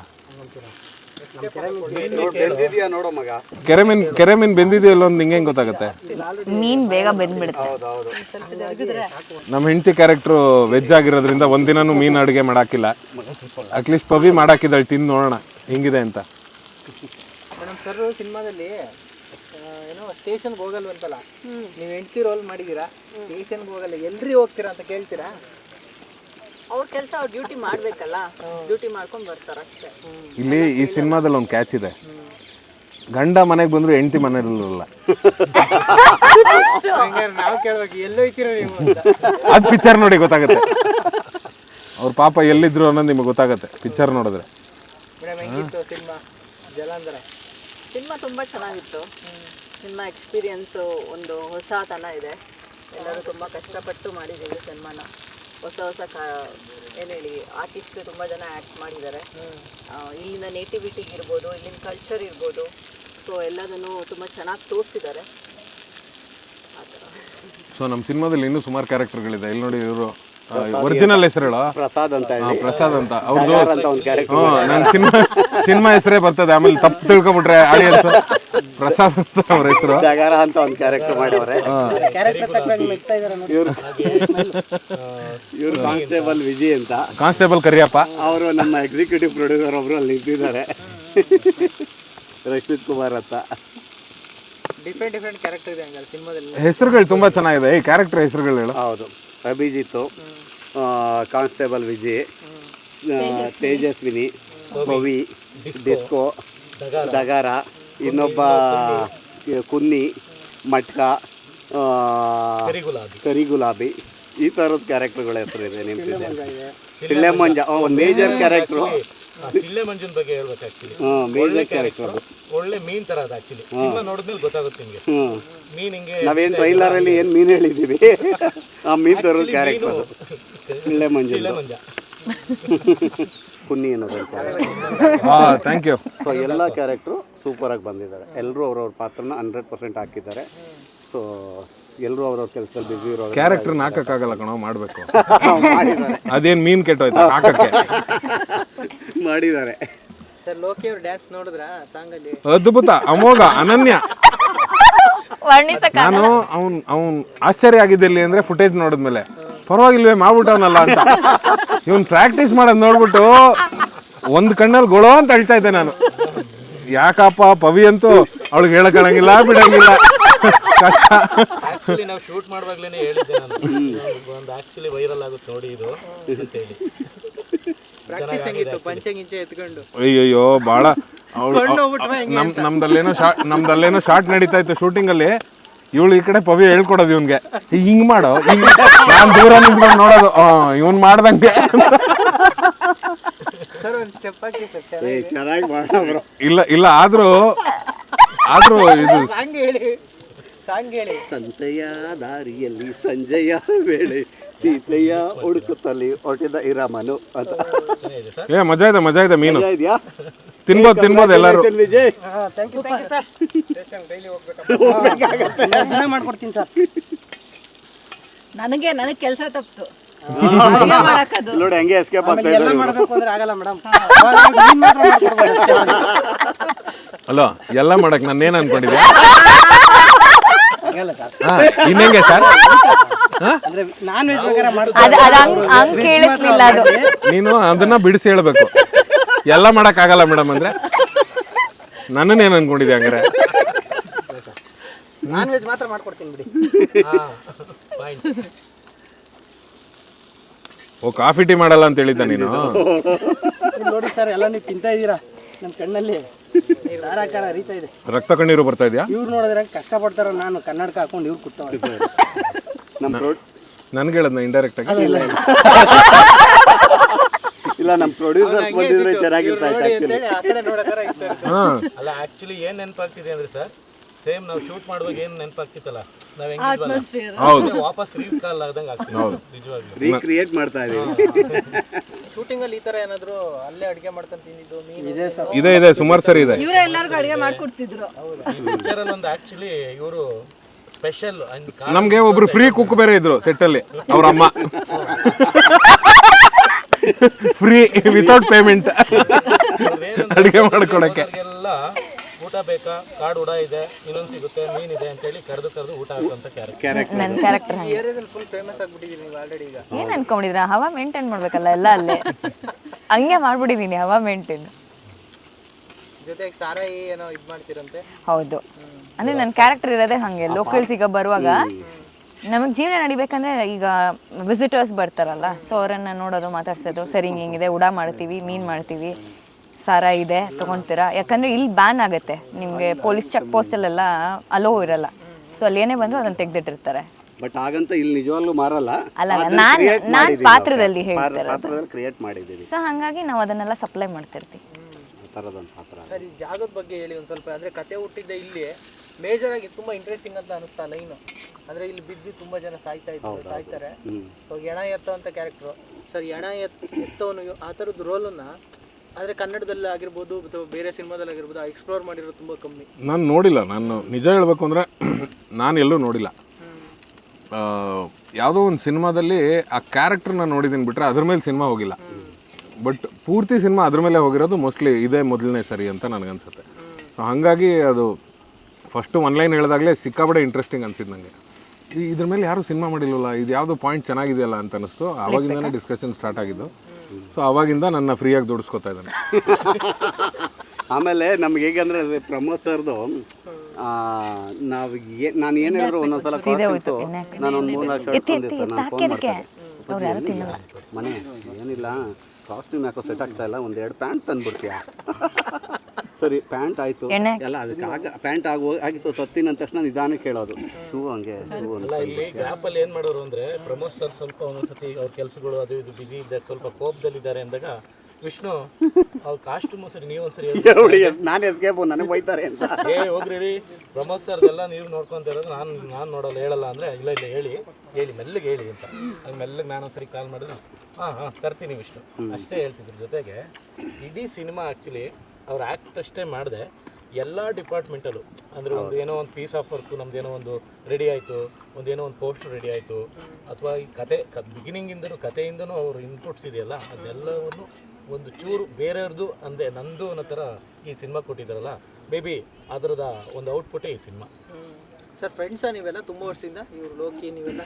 ಬೆಂದಿದ್ಯಾ ನೋಡೋ ಮಗ. ಕೆರೆ ಮೀನ್ ಕೆರೆ ಮೀನ್ ಬೆಂದಿದೆಯಲ್ಲ ಒಂದು ನಿಂಗೆ ಹೆಂಗ್ ಗೊತ್ತಾಗುತ್ತೆ? ಮೀನ್ ಬೇಗ ಬೆಂದ್ಬಿಡುತ್ತೆ. ಹೌದೌದು. ನಮ್ಮ ಹೆಂಡತಿ ಕ್ಯಾರೆಕ್ಟ್ರು ವೆಜ್ ಆಗಿರೋದ್ರಿಂದ ಒಂದಿನನೂ ಮೀನ್ ಅಡುಗೆ ಮಾಡಾಕಿಲ್ಲ. ಅಟ್ಲೀಸ್ಟ್ ಪವಿ ಮಾಡಾಕಿದ್ದಾಳೆ ತಿಂದು ನೋಡೋಣ. ಹೆಂಗಿದೆ ಅಂತ. ಮೇಡಮ್ ಸರ್ ಸಿನಿಮಾದಲ್ಲಿ ಏನೋ ಸ್ಟೇಷನ್ಗೆ ಹೋಗಲ್ವಂತಲ್ಲ? ನೀವು ಹೆಂಡತಿ ರೋಲ್ ಮಾಡಿದ್ದೀರಾ ಸ್ಟೇಷನ್ಗೆ ಹೋಗಲ್ಲ ಎಲ್ರಿ ಹೋಗ್ತೀರಾ ಅಂತ ಕೇಳ್ತೀರಾ? ಅವ್ರ ಕೆಲಸ ಅವ್ರು ಡ್ಯೂಟಿ ಮಾಡಬೇಕಲ್ಲ ಡ್ಯೂಟಿ ಮಾಡ್ಕೊಂಡು ಬರ್ತಾರ ಅಷ್ಟೇ. ಇಲ್ಲಿ ಈ ಸಿನಿಮಾದಲ್ಲಿ ಒಂದು ಕ್ಯಾಚ್ ಇದೆ. ಗಂಡ ಮನೆಗೆ ಬಂದ್ರು ಹೆಂಡತಿ ಹಂಗಾರೆ ನಾವು ಕೇಳ್ಬೇಕು ಎಲ್ಲೋಯ್ತೀರಾ ನೀವು ಅಂತ. ಅದು ಪಿಕ್ಚರ್ ನೋಡಿ ಗೊತ್ತಾಗುತ್ತೆ. ಅವ್ರ ಪಾಪ ಎಲ್ಲಿದ್ರು ಅನ್ನೋದು ನಿಮಗೆ ಗೊತ್ತಾಗುತ್ತೆ ಪಿಕ್ಚರ್ ನೋಡಿದ್ರೆ. ಮೇಡಮ್ ಹೆಂಗಿತ್ತು ಸಿನಿಮಾ ಜಲಾಂಧರ? ಸಿನಿಮಾ ತುಂಬಾ ಚೆನ್ನಾಗಿತ್ತು. ಸಿನಿಮಾ ಎಕ್ಸ್ಪೀರಿಯನ್ಸ್ ಒಂದು ಹೊಸತನ ಇದೆ. ಎಲ್ಲರೂ ತುಂಬಾ ಕಷ್ಟಪಟ್ಟು ಮಾಡಿದ್ದೀವಿ ಸಿನಿಮಾನ. ಹೊಸ ಹೊಸ ಕ ಏನು ಹೇಳಿ ಆರ್ಟಿಸ್ಟ್ ತುಂಬ ಜನ ಆ್ಯಕ್ಟ್ ಮಾಡಿದ್ದಾರೆ. ಇಲ್ಲಿನ ನೇಟಿವಿಟಿ ಇರ್ಬೋದು ಇಲ್ಲಿನ ಕಲ್ಚರ್ ಇರ್ಬೋದು. ಸೊ ಎಲ್ಲದನ್ನು ತುಂಬ ಚೆನ್ನಾಗಿ ತೋರಿಸಿದ್ದಾರೆ. ಆ ಥರ. ಸೊ ನಮ್ಮ ಸಿನಿಮಾದಲ್ಲಿ ಇನ್ನೂ ಸುಮಾರು ಕ್ಯಾರೆಕ್ಟರ್ಗಳಿದೆ ಇಲ್ಲಿ ನೋಡಿ ಇವರು ಒರಿಜಿನಲ್ ಹೆಸರು ಹೇಳೋ. ಪ್ರಸಾದ್ ಅಂತ ಹೇಳಿ. ಪ್ರಸಾದ್ ಅಂತ. ಅವ್ರದ್ದು ಅಂತ ಒಂದು ಕ್ಯಾರೆಕ್ಟರ್ ನನ್ನ ಸಿನಿಮಾ ಸಿನಿಮಾ ಹೆಸರೇ ಬರ್ತದೆ. ಆಮೇಲೆ ತಪ್ಪು ತಿಳ್ಕೊಬಿಟ್ರೆ ಆಡಿಯನ್ಸ್ ಪ್ರಸಾದ್ ಅಂತ ಅವ್ರ ಹೆಸರು. ಜಗಾರ ಅಂತ ಒಂದು ಕ್ಯಾರೆಕ್ಟರ್ ಮಾಡವ್ರೆ. ಇವ್ರು ಇವ್ರು ಕಾನ್ಸ್ಟೇಬಲ್ ವಿಜಯ್ ಅಂತ. ಕಾನ್ಸ್ಟೇಬಲ್ ಕರಿಯಪ್ಪ. ಅವರು ನಮ್ಮ ಎಕ್ಸಿಕ್ಯೂಟಿವ್ ಪ್ರೊಡ್ಯೂಸರ್ ಒಬ್ರು ಅಲ್ಲಿ ಇದ್ದಿದ್ದಾರೆ ರಶ್ಮಿತ್ ಕುಮಾರ್ ಅಂತ. ಡಿಫ್ರೆಂಟ್ ಡಿಫ್ರೆಂಟ್ ಕ್ಯಾರೆಕ್ಟರ್ ಇದೆ ಸಿನಿಮಾದಲ್ಲಿ. ಹೆಸರುಗಳು ತುಂಬಾ ಚೆನ್ನಾಗಿದೆ. ಈ ಕ್ಯಾರೆಕ್ಟರ್ ಹೆಸರುಗಳು ಹೇಳು. ಹೌದು. ಅಭಿಜಿತ್ತು ಕಾನ್ಸ್ಟೇಬಲ್ ವಿಜಯ್ ತೇಜಸ್ವಿನಿ ಕವಿ ಡಿಸ್ಕೋ ದಗಾರ. ಇನ್ನೊಬ್ಬ ಕುನ್ನಿ. ಮಟ್ಕ ಆ, ಕರಿ ಗುಲಾಬಿ ಈ ಥರದ ಕ್ಯಾರೆಕ್ಟರ್ಗಳ ಹೆಸರು ಇದೆ ನಿಂತಿದೆ ಸಿಳ್ಳೆ ಮಂಜ ಒಂದು ಮೇಜರ್ ಕ್ಯಾರೆಕ್ಟ್ರು ಶಿಳ್ಳೆ ಮಂಜುನ್ ಬಗ್ಗೆ ಹೇಳ್ಬೇಕು ಆಕ್ಚುಲಿ ಮೇನ್ ಕ್ಯಾರೆಕ್ಟರ್ ಒಳ್ಳೆ ಮೀನ್ ತರ ಅದು ಆಕ್ಚುಲಿ ಸಿನಿಮಾ ನೋಡಿದ್ಮೇಲೆ ಗೊತ್ತಾಗುತ್ತೆ ನಿಮ್ಗೆ ಮೀನ್ ಹಿಂಗೆ ಟ್ರೈಲರ್ ಅಲ್ಲಿ ಏನು ಮೀನ್ ಹೇಳಿದೀವಿ (laughs) ಆ ಮೀನ್ ತರ ಕ್ಯಾರೆಕ್ಟರ್ ಸಿಳ್ಳೆ ಮಂಜು ಶಿಳ್ಳೆ ಮಂಜ. (laughs) ಪುನ್ನಿ ಅನ್ನೋದು ಥ್ಯಾಂಕ್ ಯು ಸೊ ಎಲ್ಲ ಕ್ಯಾರೆಕ್ಟ್ರು ಆಗಿ ಬಂದಿದ್ದಾರೆ. ಎಲ್ಲರೂ ಅವ್ರವ್ರ ಪಾತ್ರನ ಹಂಡ್ರೆಡ್ ಪರ್ಸೆಂಟ್ ಹಾಕಿದ್ದಾರೆ. ಸೊ ಎಲ್ಲರೂ ಅವ್ರವ್ರ ಕೆಲಸದಲ್ಲಿ ಬಿಸಿ ಇರೋ ಕ್ಯಾರೆಕ್ಟರ್ನ ಹಾಕಕ್ಕಾಗಲ್ಲ ಕಣೋ ಮಾಡಬೇಕು. (laughs) ಮಾಡಿದ್ದಾರೆ. ಅದೇನು ಮೀನು ಕೆಟ್ಟೋಯ್ತಾ? ಹಾಕಕ್ಕೆ ಮಾಡಿದ್ದಾರೆ. ಸರ್ ಲೋಕಿ ಅವ್ರ ಡ್ಯಾನ್ಸ್ ನೋಡಿದ್ರ ಸಾಂಗಲ್ಲಿ? ಅದ್ಭುತ ಅಮೋಘ ಅನನ್ಯ. ನಾನು ಅವ್ನ್ ಅವ್ನ್ ಆಶ್ಚರ್ಯ ಆಗಿದ್ದಲ್ಲಿ ಅಂದ್ರೆ ಫುಟೇಜ್ ನೋಡಿದ್ಮೇಲೆ ಪರವಾಗಿಲ್ವೇ ಮಾಡ್ಬಿಟ್ಟವನಲ್ಲ ಅಂತ. ಇವನ್ ಪ್ರಾಕ್ಟೀಸ್ ಮಾಡೋದ್ ನೋಡ್ಬಿಟ್ಟು ಒಂದ್ ಕಣ್ಣಲ್ಲಿ ಗೊಳೋ ಅಂತ ಅಳ್ತಾ ಇದ್ದೆ ನಾನು. ಯಾಕಪ್ಪ ಪವಿ ಅಂತೂ ಅವಳಿಗೆ ಹೇಳಕ್ಕಾಗಂಗಿಲ್ಲ ಬಿಡಂಗಿಲ್ಲ. ಕಷ್ಟ. ಆಕ್ಚುಲಿ ನಾವು ಶೂಟ್ ಮಾಡುವಾಗ್ಲೇನೆ ಹೇಳಿದ್ದೆ ನಾನು. ಒಂದು ಆಕ್ಚುಲಿ ವೈರಲ್ ಆಗುತ್ತೆ ನೋಡಿ ಇದು ಅಂತ ಹೇಳಿ. ಪ್ರಾಕ್ಟೀಸ್ ಹೆಂಗಿತ್ತು? ಪಂಚೆ ಗಿಂಚೆ ಎತ್ಕೊಂಡು? ಅಯ್ಯಯ್ಯೋ ಭಾಳ ನಮ್ ನಮ್ದಲ್ಲೇನೋ ಶಾರ್ಟ್ ನಮ್ದಲ್ಲೇನೋ ಶಾರ್ಟ್ ನಡೀತಾ ಇತ್ತು ಶೂಟಿಂಗ್ ಅಲ್ಲಿ. ಇವಳು ಈ ಕಡೆ ಪವಿ ಹೇಳ್ಕೊಡೋದು ಇವನ್ಗೆ. ಹಿಂಗ್ ಮಾಡೋ ಹಿಂಗ್ ನಾನ್ ದೂರ ನಿಂತ್ಕೊಂಡು ನೋಡೋದು. ಇವನ್ ಮಾಡ್ದಂಗೆ. ಇಲ್ಲ ಇಲ್ಲ ಆದ್ರೂ ಆದ್ರೂ ಇದು ಸಂತೆಯ ದಾರಿಯಲ್ಲಿ ಸಂಜೆಯ ವೇಳೆ ಸೀತೆಯ ಹುಡುಕುತ್ತಲ್ಲಿ ಹೊಟ್ಟಿದ ಇರಾಮನು ಅಂತ ಸರ್ ಏ ಮಜಾ ಇದೆ ಮಜಾ ಇದೆ ಮೀನು. ಮಜಾ ಇದೆಯಾ? ತಿನ್ಬೋದು ತಿನ್ಬೋದು ಎಲ್ಲರೂ. Vijay thank you thank you sir station daily ಹೋಗ್ಬೇಕು ದಿನ ಮಾಡ್ಕೊಡ್ತೀನಿ ಸರ್ ನನಗೆ ನನಗೆ ಕೆಲಸ ತಪ್ಪಿತು. ಮಾಡಕ್ಕದು. ನೋಡಿ ಹಂಗೆ ಎಸ್ಕೇಪ್ ಆಗ್ತಾ ಎಲ್ಲ ಇದ್ದಾರೆ ಮಾಡಬೇಕು ಅಂದ್ರೆ ಆಗಲ್ಲ ಮೇಡಮ್ ಅಲೋ ಎಲ್ಲ ಮಾಡಕ್ ನಾನೇನ್ ಅನ್ಕೊಂಡಿದ್ದೆ ಇನ್ನೆಂಗೆ ಸರ್? ಹಂಗ್ ಕೇಳಿಸ್ಲಿಲ್ಲ ಅದು. ನೀನು ಅದನ್ನ ಬಿಡಿಸಿ ಹೇಳ್ಬೇಕು. ಎಲ್ಲ ಮಾಡಕ್ ಆಗಲ್ಲ ಮೇಡಮ್ ಅಂದ್ರೆ? ನನ್ನನ್ನೇನು ಅನ್ಕೊಂಡಿದ್ದೆ ಹಂಗಾರೆ? ನಾನ್ ವೆಜ್ ಮಾತ್ರ ಮಾಡ್ಕೊಡ್ತೀನಿ ಬಿಡಿ. ಓ ಕಾಫಿ ಟೀ ಮಾಡಲ್ಲ ಅಂತ ಹೇಳಿದ್ದ ನೀನು? ನೋಡಿ ಸರ್ ಎಲ್ಲ ನೀವು ತಿಂತಾ ಇದ್ದೀರಾ? ನಮ್ಮ ಕಣ್ಣಲ್ಲಿ. ಧಾರಾಕಾರ ಹರಿತಾ ಇದೆ. ರಕ್ತ ಕಣ್ಣೀರು ಬರ್ತಾ ಇದೆಯಾ? ಇವ್ರು ನೋಡಿದ್ರೆ ಕಷ್ಟಪಡ್ತಾರ ನಾನು ಕನ್ನಡಕ ಹಾಕೊಂಡು ಇವ್ರು ಕೂತವ್ರೆ ನಮ್ಮ ನನ್ಗೆ ಹೇಳದ್ನ ಇಂಡೈರೆಕ್ಟ್ ಆಗಿ? ಇಲ್ಲ ನಮ್ಮ ಪ್ರೊಡ್ಯೂಸರ್ ಬಂದಿದ್ರೆ ಚೆನ್ನಾಗಿರ್ತಾ ಇತ್ತು ಹಾ. ಅಲ್ಲ ಆಕ್ಚುಲಿ ಏನ್ ನೆನಪಾಗ್ತಿದೆ ಅಂದ್ರೆ ಸರ್ ಸೇಮ್ ನಾವು ಶೂಟ್ ಮಾಡುವಾಗ ಏನು ನೆನಪಾಗ್ತಿತ್ತಲ್ಲ? ನಾವು ಹೆಂಗೆ ವಾಪಸ್ ರೀಕಾಲ್ ಆಗದಂಗೆ ಆಗ್ತಿದೆ ನಿಜವಾಗ್ಲೂ. ರೀಕ್ರಿಯೇಟ್ ಮಾಡ್ತಾ ಇದೀವಿ. ಶೂಟಿಂಗ್ ಅಲ್ಲಿ ಈ ತರ ಏನಾದ್ರು ಅಲ್ಲೇ ಅಡಿಗೆ ಮಾಡ್ಕೊಂಡು ತಿಂದಿದ್ದು ಮೀನು ಇದೆ ಇದೆ ಸುಮಾರು ಸರಿ ಇದೆ. ಇವರೇ ಎಲ್ಲರಿಗೂ ಅಡಿಗೆ ಮಾಡ್ಕೊಡ್ತಿದ್ರು. ಈ ಪಿಕ್ಚರ್ ಅಲ್ಲಿ ಒಂದು ಆಕ್ಚುಲಿ ಇವರು ಸ್ಪೆಷಲ್ ನಮಗೆ ಒಬ್ರು ಫ್ರೀ ಕುಕ್ ಬೇರೆ ಇದ್ರು ಸೆಟ್ ಅಲ್ಲಿ ಅವ್ರ ಅಮ್ಮ. ಫ್ರೀ ವಿತೌಟ್ ಪೇಮೆಂಟ್ ಅಡಿಗೆ ಮಾಡ್ಕೊಡಕ್ಕೆ ಎಲ್ಲ ಊಟ ಬೇಕಾ? ಕಾಡು ಉಡ ಇದೆ ಇನ್ನೊಂದು ಸಿಗುತ್ತೆ ಮೀನ್ ಇದೆ ಅಂತೇಳಿ ಕರೆದು ಕರೆದು ಊಟ ಹಾಕುವಂತ ಕ್ಯಾರೆಕ್ಟರ್ ನನ್ನ ಕ್ಯಾರೆಕ್ಟರ್ ಈ ಏರಿಯಾದಲ್ಲಿ ಫುಲ್ ಫೇಮಸ್ ಆಗ್ಬಿಟ್ಟಿದ್ದೀರಿ ನೀವು ಆಲ್ರೆಡಿ ಈಗ. ಏನ್ ಅನ್ಕೊಂಡಿದ್ರ ಹವಾ ಮೇಂಟೈನ್ ಮಾಡ್ಬೇಕಲ್ಲ ಎಲ್ಲ ಅಲ್ಲೇ. ಹಂಗೆ ಮಾಡ್ಬಿಟ್ಟಿದೀನಿ ಹವಾ ಮೇಂಟೈನ್ ಜೊತೆಗೆ ಸಾರಾಯಿ ಏನೋ ಇದ್ ಮಾಡ್ತೀರಂತೆ? ಹೌದು. ಅಂದ್ರೆ ನನ್ನ ಕ್ಯಾರೆಕ್ಟರ್ ಇರೋದೇ ಹಂಗೆ ಲೋಕಲ್ಸ್ ಈಗ ಬರುವಾಗ ನಮಗೆ ಜೀವನ ನಡಿಬೇಕಂದ್ರೆ ಈಗ ವಿಸಿಟರ್ಸ್ ಬರ್ತಾರಲ್ಲ ಸೊ ಅವರನ್ನ ನೋಡೋದು ಮಾತಾಡ್ಸೋದು ಸರಿ ಹಿಂಗೆ ಹಿಂಗಿದೆ ಉಡಾ ಮಾಡ್ತೀವಿ ಮೀನ್ ಮಾಡ್ತೀವಿ ಸಾರ ಇದೆ ತಗೊಂತೀರಾ? ಯಾಕಂದ್ರೆ ಇಲ್ಲಿ ಬ್ಯಾನ್ ಆಗುತ್ತೆ. ನಿಮಗೆ ಪೊಲೀಸ್ ಚೆಕ್ ಪೋಸ್ಟಲ್ಲೆಲ್ಲ ಅಲೋ ಇರಲ್ಲ. ಸೊ ಅಲ್ಲಿ ಏನೇ ಬಂದ್ರು ಅದನ್ನ ತೆಗ್ದಿಟ್ಟಿರ್ತಾರೆ. ಬಟ್ ಹಾಗಂತ ಇಲ್ಲಿ ನಿಜವಾಗ್ಲೂ ಮಾರಲ್ಲ. ಅಲ್ಲ, ನಾನು ನಾನು ಪಾತ್ರದಲ್ಲಿ ಹೇಳ್ತಾರೆ ಕ್ರಿಯೇಟ್ ಮಾಡಿದ್ದೀವಿ. ಸೊ ಹಾಗಾಗಿ ನಾವು ಅದನ್ನೆಲ್ಲ ಸಪ್ಲೈ ಮಾಡ್ತಿರ್ತೀವಿ. ಥರದೊಂದು ಪಾತ್ರ ಸರ್ ಜಾಗದ ಬಗ್ಗೆ ಹೇಳಿ ಒಂದು ಸ್ವಲ್ಪ. ಅಂದ್ರೆ ಕತೆ ಹುಟ್ಟಿದ್ದೆ ಇಲ್ಲಿ ಮೇಜರ್ ಆಗಿ ತುಂಬಾ ಇಂಟ್ರೆಸ್ಟಿಂಗ್ ಅಂತ ಅನಿಸ್ತಾ ಲೈನು ಅಂದ್ರೆ ಇಲ್ಲಿ ಬಿದ್ದು ತುಂಬಾ ಜನ ಸಾಯ್ತಾ ಇದ್ದಾರೆ ಸಾಯ್ತಾರೆ. ಸೊ ಎಣ ಎತ್ತೋ ಅಂತ ಕ್ಯಾರೆಕ್ಟ್ರು ಸರ್ ಎಣ ಎತ್ ಎತ್ತೋನು ಆ ಥರದ ರೋಲನ್ನ ಆದರೆ ಕನ್ನಡದಲ್ಲಿ ಆಗಿರ್ಬೋದು ಅಥವಾ ಬೇರೆ ಸಿನಿಮಾದಲ್ಲಿ ಆಗಿರ್ಬೋದು ಎಕ್ಸ್ಪ್ಲೋರ್ ಮಾಡಿರೋದು ತುಂಬ ಕಮ್ಮಿ. ನಾನು ನೋಡಿಲ್ಲ. ನಾನು ನಿಜ ಹೇಳಬೇಕು ಅಂದರೆ (clears throat) ನಾನು ಎಲ್ಲೂ ನೋಡಿಲ್ಲ. ಆ, ಯಾವುದೋ ಒಂದು ಸಿನಿಮಾದಲ್ಲಿ ಆ ಕ್ಯಾರೆಕ್ಟರ್ನ ನೋಡಿದ್ದೀನಿ ಬಿಟ್ಟರೆ ಅದ್ರ ಮೇಲೆ ಸಿನಿಮಾ ಹೋಗಿಲ್ಲ. ಬಟ್ ಪೂರ್ತಿ ಸಿನಿಮಾ ಅದ್ರ ಮೇಲೆ ಹೋಗಿರೋದು ಮೋಸ್ಟ್ಲಿ ಇದೇ ಮೊದಲನೇ ಸರಿ ಅಂತ ನನಗನ್ಸುತ್ತೆ ಸೊ ಹಾಗಾಗಿ ಅದು ಫಸ್ಟು ಒನ್ಲೈನ್ ಹೇಳಿದಾಗಲೇ ಸಿಕ್ಕಾಬಡೆ ಇಂಟ್ರೆಸ್ಟಿಂಗ್ ಅನ್ಸಿದ್ದು ನನಗೆ ಈ ಇದ್ರ ಮೇಲೆ ಯಾರೂ ಸಿನಿಮಾ ಮಾಡಿಲ್ವಲ್ಲ ಇದು ಯಾವುದೋ ಪಾಯಿಂಟ್ ಚೆನ್ನಾಗಿದೆಯಲ್ಲ ಅಂತ ಅನಿಸ್ತು. ಆವಾಗಿಂದನೇ ಡಿಸ್ಕಷನ್ ಸ್ಟಾರ್ಟ್ ಆಗಿದ್ದು. ಸೊ ಅವಾಗಿಂದ ನನ್ನ ಫ್ರೀಯಾಗಿ ದುಡಿಸ್ಕೊತಾ ಇದ್ದಾನೆ. (laughs) ಆಮೇಲೆ ನಮ್ಗೆ ಹೇಗಂದ್ರೆ ಅದು ಪ್ರಮೋದ್ ಸರ್ದು ನಾವು ಏ ನಾನು ಏನು ಹೇಳಿದ್ರು ಒಂದೊಂದ್ಸಲ ಕಾಸ್ಟ್ಯೂಮ್ಸು ನಾನು ಒಂದು ಮೂರು ನಾನು ಫೋನ್ ತಿನ್ನಲ್ಲ. ಮನೆ ಏನಿಲ್ಲ. ಕಾಸ್ಟ್ಯೂಮ್ ಯಾಕೋ ಸೆಟ್ ಆಗ್ತಾ ಇಲ್ಲ ಒಂದು ಎರಡು ಪ್ಯಾಂಟ್ ತಂದ್ಬಿಡ್ತೀಯಾ? ಸರಿ ಪ್ಯಾಂಟ್ ಆಯ್ತು. ಎಲ್ಲ ಅದಕ್ಕೆ ಆಗ ಪ್ಯಾಂಟ್ ಆಗ ಆಗಿತ್ತು ತತ್ತಿನ ಅಂದ ತಕ್ಷಣ ನಿಧಾನಕ್ಕೆ ಕೇಳೋದು. ಶೂ ಹಂಗೆ ಶೂ ಅಂತ ಅಲ್ಲ ಇಲ್ಲಿ ಗ್ಯಾಪಲ್ಲಿ ಏನು ಏನ್ ಮಾಡೋರು ಅಂದ್ರೆ ಪ್ರಮೋದ್ ಸರ್ ಸ್ವಲ್ಪ ಒಂದೊಂದ್ಸತಿ ಅವ್ರ ಕೆಲಸಗಳು ಅದು ಇದು ಬಿಸಿ ಇದ್ದಾರೆ ಸ್ವಲ್ಪ ಕೋಪದಲ್ಲಿದ್ದಾರೆ ಅಂದಾಗ ವಿಷ್ಣು ಅವ್ರ ಕಾಸ್ಟ್ಯೂಮ್ ಸರಿ ನೀವು ಒಂದ್ಸರಿ ನಾನು ಎಸ್ಕೇಪು ನನಗೆ ಬೈತಾರೆ ಅಂತ. ಏ ಹೋಗ್ರಿ ರೀ ಪ್ರಮೋದ್ ಸರ್ದೆಲ್ಲ ನೀವು ನೋಡ್ಕೊಂತ ಇರೋದು ನಾನು ನಾನು ನೋಡಲ್ಲ ಹೇಳಲ್ಲ ಅಂದರೆ ಇಲ್ಲ ಇಲ್ಲ ಹೇಳಿ ಹೇಳಿ ಮೆಲ್ಲಗೆ ಹೇಳಿ ಅಂತ. ಅದು ಮೆಲ್ಲಗೆ ನಾನು ಒಂದ್ಸರಿ ಕಾಲ್ ಮಾಡಿದ್ರೆ ಹಾಂ ಹಾಂ ತರ್ತೀನಿ ವಿಷ್ಣು. ಅಷ್ಟೇ ಹೇಳ್ತಿದ್ರು. ಜೊತೆಗೆ ಇಡೀ ಸಿನಿಮಾ ಆ್ಯಕ್ಚುಲಿ ಅವ್ರು ಆ್ಯಕ್ಟ್ ಅಷ್ಟೇ ಮಾಡಿದೆ. ಎಲ್ಲ ಡಿಪಾರ್ಟ್ಮೆಂಟಲ್ಲೂ ಅಂದರೆ ಒಂದು ಏನೋ ಒಂದು ಪೀಸ್ ಆಫ್ ವರ್ಕು ನಮ್ದು ಏನೋ ಒಂದು ರೆಡಿ ಆಯಿತು ಒಂದು ಏನೋ ಒಂದು ಪೋಸ್ಟರ್ ರೆಡಿ ಆಯಿತು. ಅಥವಾ ಈ ಕತೆ ಬಿಗಿನಿಂಗಿಂದನೂ ಕಥೆಯಿಂದನೂ ಅವ್ರ ಇನ್ಪುಟ್ಸ್ ಇದೆಯಲ್ಲ ಅದೆಲ್ಲವನ್ನು ಒಂದು ಚೂರು ಬೇರೆಯವ್ರದ್ದು ಅಂದೆ ನಂದು ಅನ್ನೋ ಥರ ಈ ಸಿನಿಮಾ ಕೊಟ್ಟಿದ್ದಾರಲ್ಲ ಮೇ ಬಿ ಅದರದ ಒಂದು ಔಟ್ಪುಟ್ಟೇ ಈ ಸಿನಿಮಾ. ಸರ್ ಫ್ರೆಂಡ್ಸಾ ನೀವೆಲ್ಲ ತುಂಬ ವರ್ಷದಿಂದ ಇವರು ಲೋಕಿ ನೀವೆಲ್ಲ?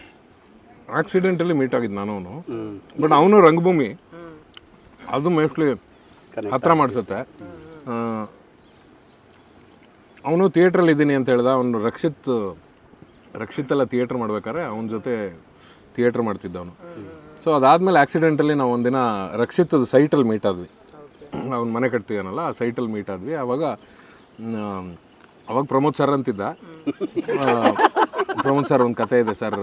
ಆಕ್ಸಿಡೆಂಟಲ್ಲಿ ಮೀಟ್ ಆಗಿದ್ದು ನಾನು ಅವನು. ಬಟ್ ಅವನು ರಂಗಭೂಮಿ. ಅದು ಮೋಸ್ಟ್ಲಿ ಹತ್ರ ಮಾಡಿಸುತ್ತೆ. ಅವನು ಥಿಯೇಟ್ರಲ್ಲಿ ಇದ್ದೀನಿ ಅಂತ ಹೇಳ್ದ ಅವನು ರಕ್ಷಿತ್ ರಕ್ಷಿತ್ ಎಲ್ಲ ಥಿಯೇಟ್ರ್ ಮಾಡ್ಬೇಕಾದ್ರೆ ಅವನ ಜೊತೆ ಥಿಯೇಟ್ರ್ ಮಾಡ್ತಿದ್ದ ಅವನು. ಸೊ ಅದಾದಮೇಲೆ ಆಕ್ಸಿಡೆಂಟಲ್ಲಿ ನಾವು ಒಂದಿನ ರಕ್ಷಿತದ ಸೈಟಲ್ಲಿ ಮೀಟ್ ಆದ್ವಿ. ಅವ್ನ ಮನೆ ಕಟ್ತೀವನಲ್ಲ ಆ ಸೈಟಲ್ಲಿ ಮೀಟ್ ಆದ್ವಿ. ಆವಾಗ ಅವಾಗ ಪ್ರಮೋದ್ ಸರ್ ಅಂತಿದ್ದ. ಪ್ರಮೋದ್ ಸರ್ ಒಂದು ಕತೆ ಇದೆ ಸರ್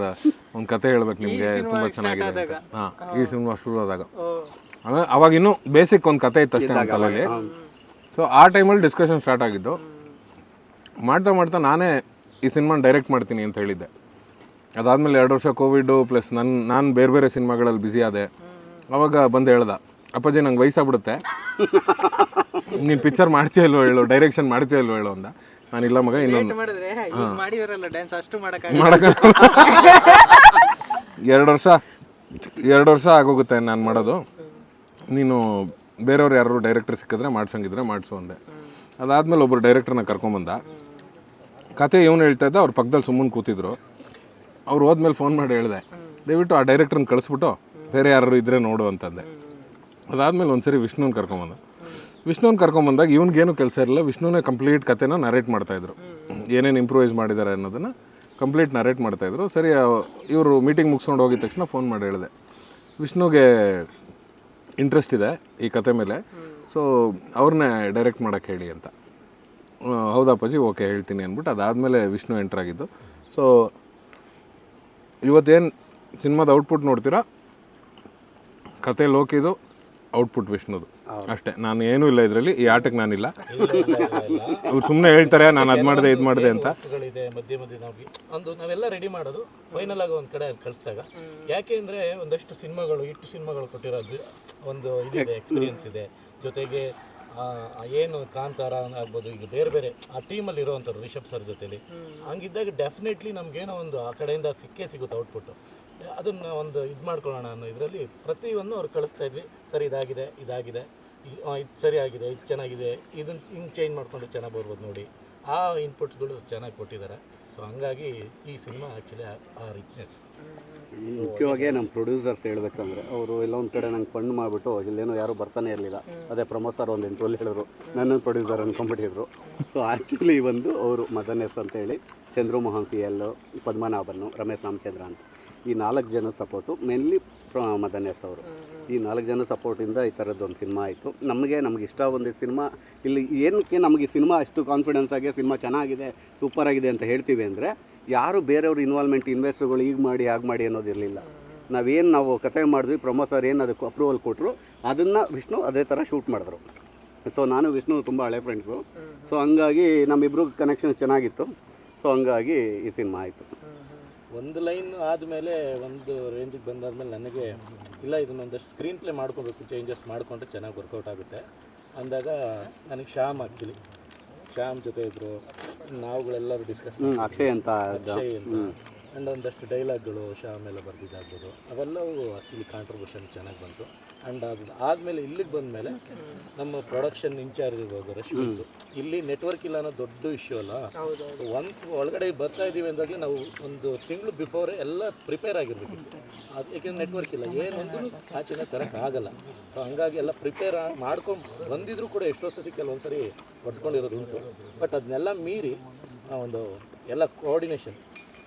ಒಂದು ಕತೆ ಹೇಳ್ಬೇಕು ನಿಮಗೆ ತುಂಬ ಚೆನ್ನಾಗಿದೆ ಅಂತ. ಹಾಂ ಈ ಸಿನಿಮಾ ಶುರು ಆದಾಗ. ಆಮೇಲೆ ಅವಾಗ ಇನ್ನೂ ಬೇಸಿಕ್ ಒಂದು ಕತೆ ಇತ್ತು ಅಷ್ಟೇ ತಲೆಯಲ್ಲಿ ಸೊ ಆ ಟೈಮಲ್ಲಿ ಡಿಸ್ಕಷನ್ ಸ್ಟಾರ್ಟ್ ಆಗಿದ್ದು. ಮಾಡ್ತಾ ಮಾಡ್ತಾ ನಾನೇ ಈ ಸಿನಿಮಾನ ಡೈರೆಕ್ಟ್ ಮಾಡ್ತೀನಿ ಅಂತ ಹೇಳಿದ್ದೆ. ಅದಾದಮೇಲೆ ಎರಡು ವರ್ಷ ಕೋವಿಡು ಪ್ಲಸ್ ನನ್ನ ನಾನು ಬೇರೆ ಬೇರೆ ಸಿನಿಮಾಗಳಲ್ಲಿ ಬ್ಯುಸಿ ಆದೆ. ಅವಾಗ ಬಂದು ಹೇಳ್ದ ಅಪ್ಪಾಜಿ ನಂಗೆ ವಯಸ್ಸಾಗ್ಬಿಡುತ್ತೆ. ನೀನು ಪಿಕ್ಚರ್ ಮಾಡ್ತೀಯ ಇಲ್ವೋ ಹೇಳು ಡೈರೆಕ್ಷನ್ ಮಾಡ್ತೀಯ ಇಲ್ವೋ ಹೇಳು ಅಂದ. ನಾನು ಇಲ್ಲ ಮಗ ಇನ್ನೊಂದು. ಮಾಡಕ್ಕೆ ಮಾಡಕ ಎರಡು ವರ್ಷ ಎರಡು ವರ್ಷ ಆಗೋಗುತ್ತೆ ನಾನು ಮಾಡೋದು. ನೀನು ಬೇರೆಯವ್ರು ಯಾರು ಡೈರೆಕ್ಟರ್ ಸಿಕ್ಕಿದ್ರೆ ಮಾಡ್ಸಂಗಿದ್ರೆ ಮಾಡಿಸು ಅಂದೆ. ಅದಾದಮೇಲೆ ಒಬ್ಬರು ಡೈರೆಕ್ಟರ್ನ ಕರ್ಕೊಂಬಂದ. ಕತೆ ಇವನು ಹೇಳ್ತಾ ಇದ್ದ ಅವ್ರ ಪಕ್ಕದಲ್ಲಿ ಸುಮ್ಮನೆ ಕೂತಿದ್ರು. ಅವ್ರು ಹೋದ್ಮೇಲೆ ಫೋನ್ ಮಾಡಿ ಹೇಳಿದೆ, ದಯವಿಟ್ಟು ಆ ಡೈರೆಕ್ಟ್ರನ್ನ ಕಳಿಸ್ಬಿಟ್ಟು ಬೇರೆ ಯಾರು ಇದ್ರೆ ನೋಡು ಅಂತಂದೆ. ಅದಾದಮೇಲೆ ಒಂದ್ಸರಿ ವಿಷ್ಣುನ ಕರ್ಕೊಂಬಂದ. ವಿಷ್ಣುನ ಕರ್ಕೊಂಬಂದಾಗ ಏನು ಕೆಲಸ ಇರಲಿಲ್ಲ, ವಿಷ್ಣುನೇ ಕಂಪ್ಲೀಟ್ ಕತೆನ ನರೇಟ್ ಮಾಡ್ತಾಯಿದ್ರು ಏನೇನು ಇಂಪ್ರೂವೈಸ್ ಮಾಡಿದ್ದಾರೆ ಅನ್ನೋದನ್ನು ಕಂಪ್ಲೀಟ್ ನರೇಟ್ ಮಾಡ್ತಾಯಿದ್ರು ಸರಿ ಇವರು ಮೀಟಿಂಗ್ ಮುಗಿಸ್ಕೊಂಡು ಹೋಗಿದ ತಕ್ಷಣ ಫೋನ್ ಮಾಡಿ ಹೇಳಿದೆ. ವಿಷ್ಣುಗೆ ಇಂಟ್ರೆಸ್ಟ್ ಇದೆ ಈ ಕತೆ ಮೇಲೆ ಸೊ ಅವ್ರನ್ನೇ ಡೈರೆಕ್ಟ್ ಮಾಡೋಕ್ಕೆ ಹೇಳಿ ಅಂತ. ಹೌದಾ ಅಪ್ಪಾಜಿ? ಓಕೆ, ಹೇಳ್ತೀನಿ ಅಂದ್ಬಿಟ್ಟು ಅದಾದಮೇಲೆ ವಿಷ್ಣು ಎಂಟ್ರಾಗಿದ್ದು ಸೊ ಇವತ್ತೇನು ಸಿನಿಮಾದ ಔಟ್ಪುಟ್ ನೋಡ್ತೀರಾ? ಕತೆ ಲೋಕಿದು ಔಟ್ಪುಟ್ ವಿಷ್ಣುದು. ಅಷ್ಟೇ. ನಾನು ಏನೂ ಇಲ್ಲ ಇದರಲ್ಲಿ ಈ ಆಟಕ್ಕೆ ನಾನಿಲ್ಲ. ಅವ್ರು ಸುಮ್ಮನೆ ಹೇಳ್ತಾರೆ ನಾನು ಅದು ಮಾಡಿದೆ ಇದು ಮಾಡಿದೆ ಅಂತ. ಮಧ್ಯೆ ಮಧ್ಯೆ ನಾವು ಒಂದು ನಾವೆಲ್ಲ ರೆಡಿ ಮಾಡೋದು ಫೈನಲ್ ಆಗಿ ಒಂದು ಕಡೆ ಕಳಿಸಿದಾಗ. ಯಾಕೆ ಅಂದರೆ ಒಂದಷ್ಟು ಸಿನಿಮಾಗಳು ಇಟ್ಟು ಸಿನಿಮಾಗಳು ಕೊಟ್ಟಿರೋದು ಒಂದು ಇದಿದೆ ಎಕ್ಸ್ಪೀರಿಯನ್ಸ್ ಇದೆ. ಜೊತೆಗೆ ಏನು ಕಾಂತಾರ ಆಗ್ಬೋದು ಈಗ ಬೇರೆ ಬೇರೆ ಆ ಟೀಮಲ್ಲಿ ಇರೋವಂಥವ್ರು ರಿಷಬ್ ಸರ್ ಜೊತೆಲಿ ಹಂಗಿದ್ದಾಗ ಡೆಫಿನೆಟ್ಲಿ ನಮಗೇನೋ ಒಂದು ಆ ಕಡೆಯಿಂದ ಸಿಕ್ಕೇ ಸಿಗುತ್ತೆ ಔಟ್ಪುಟ್ಟು ಅದನ್ನು ಒಂದು ಇದು ಮಾಡ್ಕೊಳ್ಳೋಣ ಅನ್ನೋ ಇದರಲ್ಲಿ ಪ್ರತಿಯೊಂದು ಅವ್ರು ಕಳಿಸ್ತಾ ಇದ್ವಿ ಸರಿ ಇದಾಗಿದೆ ಇದಾಗಿದೆ ಇದು ಸರಿ ಆಗಿದೆ ಇದು ಚೆನ್ನಾಗಿದೆ ಇದನ್ನು ಹಿಂಗೆ ಚೇಂಜ್ ಮಾಡ್ಕೊಂಡು ಚೆನ್ನಾಗಿ ಬರ್ಬೋದು ನೋಡಿ ಆ ಇನ್ಪುಟ್ಗಳು ಚೆನ್ನಾಗಿ ಕೊಟ್ಟಿದ್ದಾರೆ. ಸೊ ಹಂಗಾಗಿ ಈ ಸಿನಿಮಾ ಆ್ಯಕ್ಚುಲಿ ಆ ರಿಚ್ನೆಸ್ ಮುಖ್ಯವಾಗಿ ನಮ್ಮ ಪ್ರೊಡ್ಯೂಸರ್ಸ್ ಹೇಳ್ಬೇಕಂದ್ರೆ ಅವರು ಎಲ್ಲ ಒಂದು ಕಡೆ ನಂಗೆ ಫಂಡ್ ಮಾಡಿಬಿಟ್ಟು ಇಲ್ಲೇನೋ ಯಾರು ಬರ್ತಾನೆ ಇರಲಿಲ್ಲ. ಅದೇ ಪ್ರಮೋದ್ ಸರ್ ಒಂದು ಇಂಟ್ರೋಲ್ ಹೇಳಿದ್ರು. ನನ್ನ ಪ್ರೊಡ್ಯೂಸರ್ ಅನ್ಕೊಂಡ್ಬಿಟ್ಟಿದ್ರು. ಸೊ ಆ್ಯಕ್ಚುಲಿ ಬಂದು ಅವರು ಮದನ್ ಎಸ್ ಅಂತ ಹೇಳಿ ಚಂದ್ರಮೋಹನ್ ಸಿ ಎಲ್ ಪದ್ಮನಾಭನ್ನು, ರಮೇಶ್ ರಾಮಚಂದ್ರ ಅಂತ. ಈ ನಾಲ್ಕು ಜನ ಸಪೋರ್ಟು ಮೇನ್ಲಿ ಮದನ್ ಅವರು. ಈ ನಾಲ್ಕು ಜನ ಸಪೋರ್ಟಿಂದ ಈ ಥರದ್ದು ಒಂದು ಸಿನಿಮಾ ಆಯಿತು. ನಮಗೆ, ನಮ್ಗೆ ಇಷ್ಟ ಒಂದು ಸಿನಿಮಾ, ಇಲ್ಲಿ ಏನಕ್ಕೆ ನಮಗೆ ಸಿನಿಮಾ ಅಷ್ಟು ಕಾನ್ಫಿಡೆನ್ಸ್ ಆಗಿ ಸಿನಿಮಾ ಚೆನ್ನಾಗಿದೆ ಸೂಪರ್ ಆಗಿದೆ ಅಂತ ಹೇಳ್ತೀವಿ ಅಂದರೆ, ಯಾರು ಬೇರೆಯವ್ರ ಇನ್ವಾಲ್ವ್ಮೆಂಟ್ ಇನ್ವೆಸ್ಟ್ರುಗಳು ಈಗ ಮಾಡಿ, ಹಾಗೆ ಮಾಡಿ ಅನ್ನೋದಿರಲಿಲ್ಲ ನಾವೇನು ನಾವು ಕತೆ ಮಾಡಿದ್ವಿ ಪ್ರಮೋಸರ್ ಏನು ಅದಕ್ಕೆ ಅಪ್ರೂವಲ್ ಕೊಟ್ಟರು ಅದನ್ನು ವಿಷ್ಣು ಅದೇ ಥರ ಶೂಟ್ ಮಾಡಿದ್ರು. ಸೊ ನಾನು ವಿಷ್ಣು ತುಂಬ ಹಳೆ ಫ್ರೆಂಡ್ಸು ಸೊ ಹಂಗಾಗಿ ನಮ್ಮಿಬ್ರಿಗೂ ಕನೆಕ್ಷನ್ ಚೆನ್ನಾಗಿತ್ತು. ಸೊ ಹಂಗಾಗಿ ಈ ಸಿನಿಮಾ ಆಯಿತು. ಒಂದು ಲೈನ್ ಆದಮೇಲೆ ಒಂದು ರೇಂಜಿಗೆ ಬಂದಾದ್ಮೇಲೆ ನನಗೆ ಇಲ್ಲ ಇದನ್ನೊಂದಷ್ಟು ಸ್ಕ್ರೀನ್ ಪ್ಲೇ ಮಾಡ್ಕೋಬೇಕು ಚೇಂಜಸ್ ಮಾಡಿಕೊಂಡ್ರೆ ಚೆನ್ನಾಗಿ ವರ್ಕೌಟ್ ಆಗುತ್ತೆ. ಅಂದಾಗ ನನಗೆ ಶ್ಯಾಮ್ ಆ್ಯಕ್ಚುಲಿ ಶ್ಯಾಮ್ ಜೊತೆ ಇದ್ದರು ನಾವುಗಳೆಲ್ಲರೂ ಡಿಸ್ಕಸ್ ಅಕ್ಷಯ್ ಅಂತ ಅಕ್ಷಯ್ ಅಂತ. ಆ್ಯಂಡ್ ಒಂದಷ್ಟು ಡೈಲಾಗ್ಗಳು ಶ್ಯಾಮ್ ಎಲ್ಲ ಬರೆದಿದ್ದಾಗ್ಬೋದು. ಅವೆಲ್ಲವೂ ಆ್ಯಕ್ಚುಲಿ ಕಾಂಟ್ರಿಬ್ಯೂಷನ್ ಚೆನ್ನಾಗಿ ಬಂತು. ಆ್ಯಂಡ್ ಅದು ಆದಮೇಲೆ ಇಲ್ಲಿಗೆ ಬಂದಮೇಲೆ ನಮ್ಮ ಪ್ರೊಡಕ್ಷನ್ ಇನ್ಚಾರ್ಜ್ ಇರ್ಬೋದು ರಶ್ಮಿತ್ ಇಲ್ಲಿ ನೆಟ್ವರ್ಕ್ ಇಲ್ಲ ಅನ್ನೋ ದೊಡ್ಡ ಇಶ್ಯೂ ಅಲ್ಲ? ಒನ್ಸ್ ಒಳಗಡೆ ಬರ್ತಾ ಇದ್ದೀವಿ ಅಂದಾಗಲೇ ನಾವು ಒಂದು ತಿಂಗಳು ಬಿಫೋರ್ ಎಲ್ಲ ಪ್ರಿಪೇರ್ ಆಗಿರ್ಬೇಕು. ಅದು ಏಕೆಂದ್ರೆ ನೆಟ್ವರ್ಕ್ ಇಲ್ಲ. ಏನೊಂದು ಆಚೆನೇ ತರಕ್ಕೆ ಆಗಲ್ಲ. ಸೊ ಹಂಗಾಗಿ ಎಲ್ಲ ಪ್ರಿಪೇರ್ ಮಾಡ್ಕೊಂಡು ಬಂದಿದ್ರು ಕೂಡ ಎಷ್ಟೋ ಸತಿ ಕೆಲವೊಂದು ಸರಿ ಹೊಡ್ಸ್ಕೊಂಡಿರೋದು ಉಂಟು ಬಟ್ ಅದನ್ನೆಲ್ಲ ಮೀರಿ ಆ ಒಂದು ಎಲ್ಲ ಕೋಆರ್ಡಿನೇಷನ್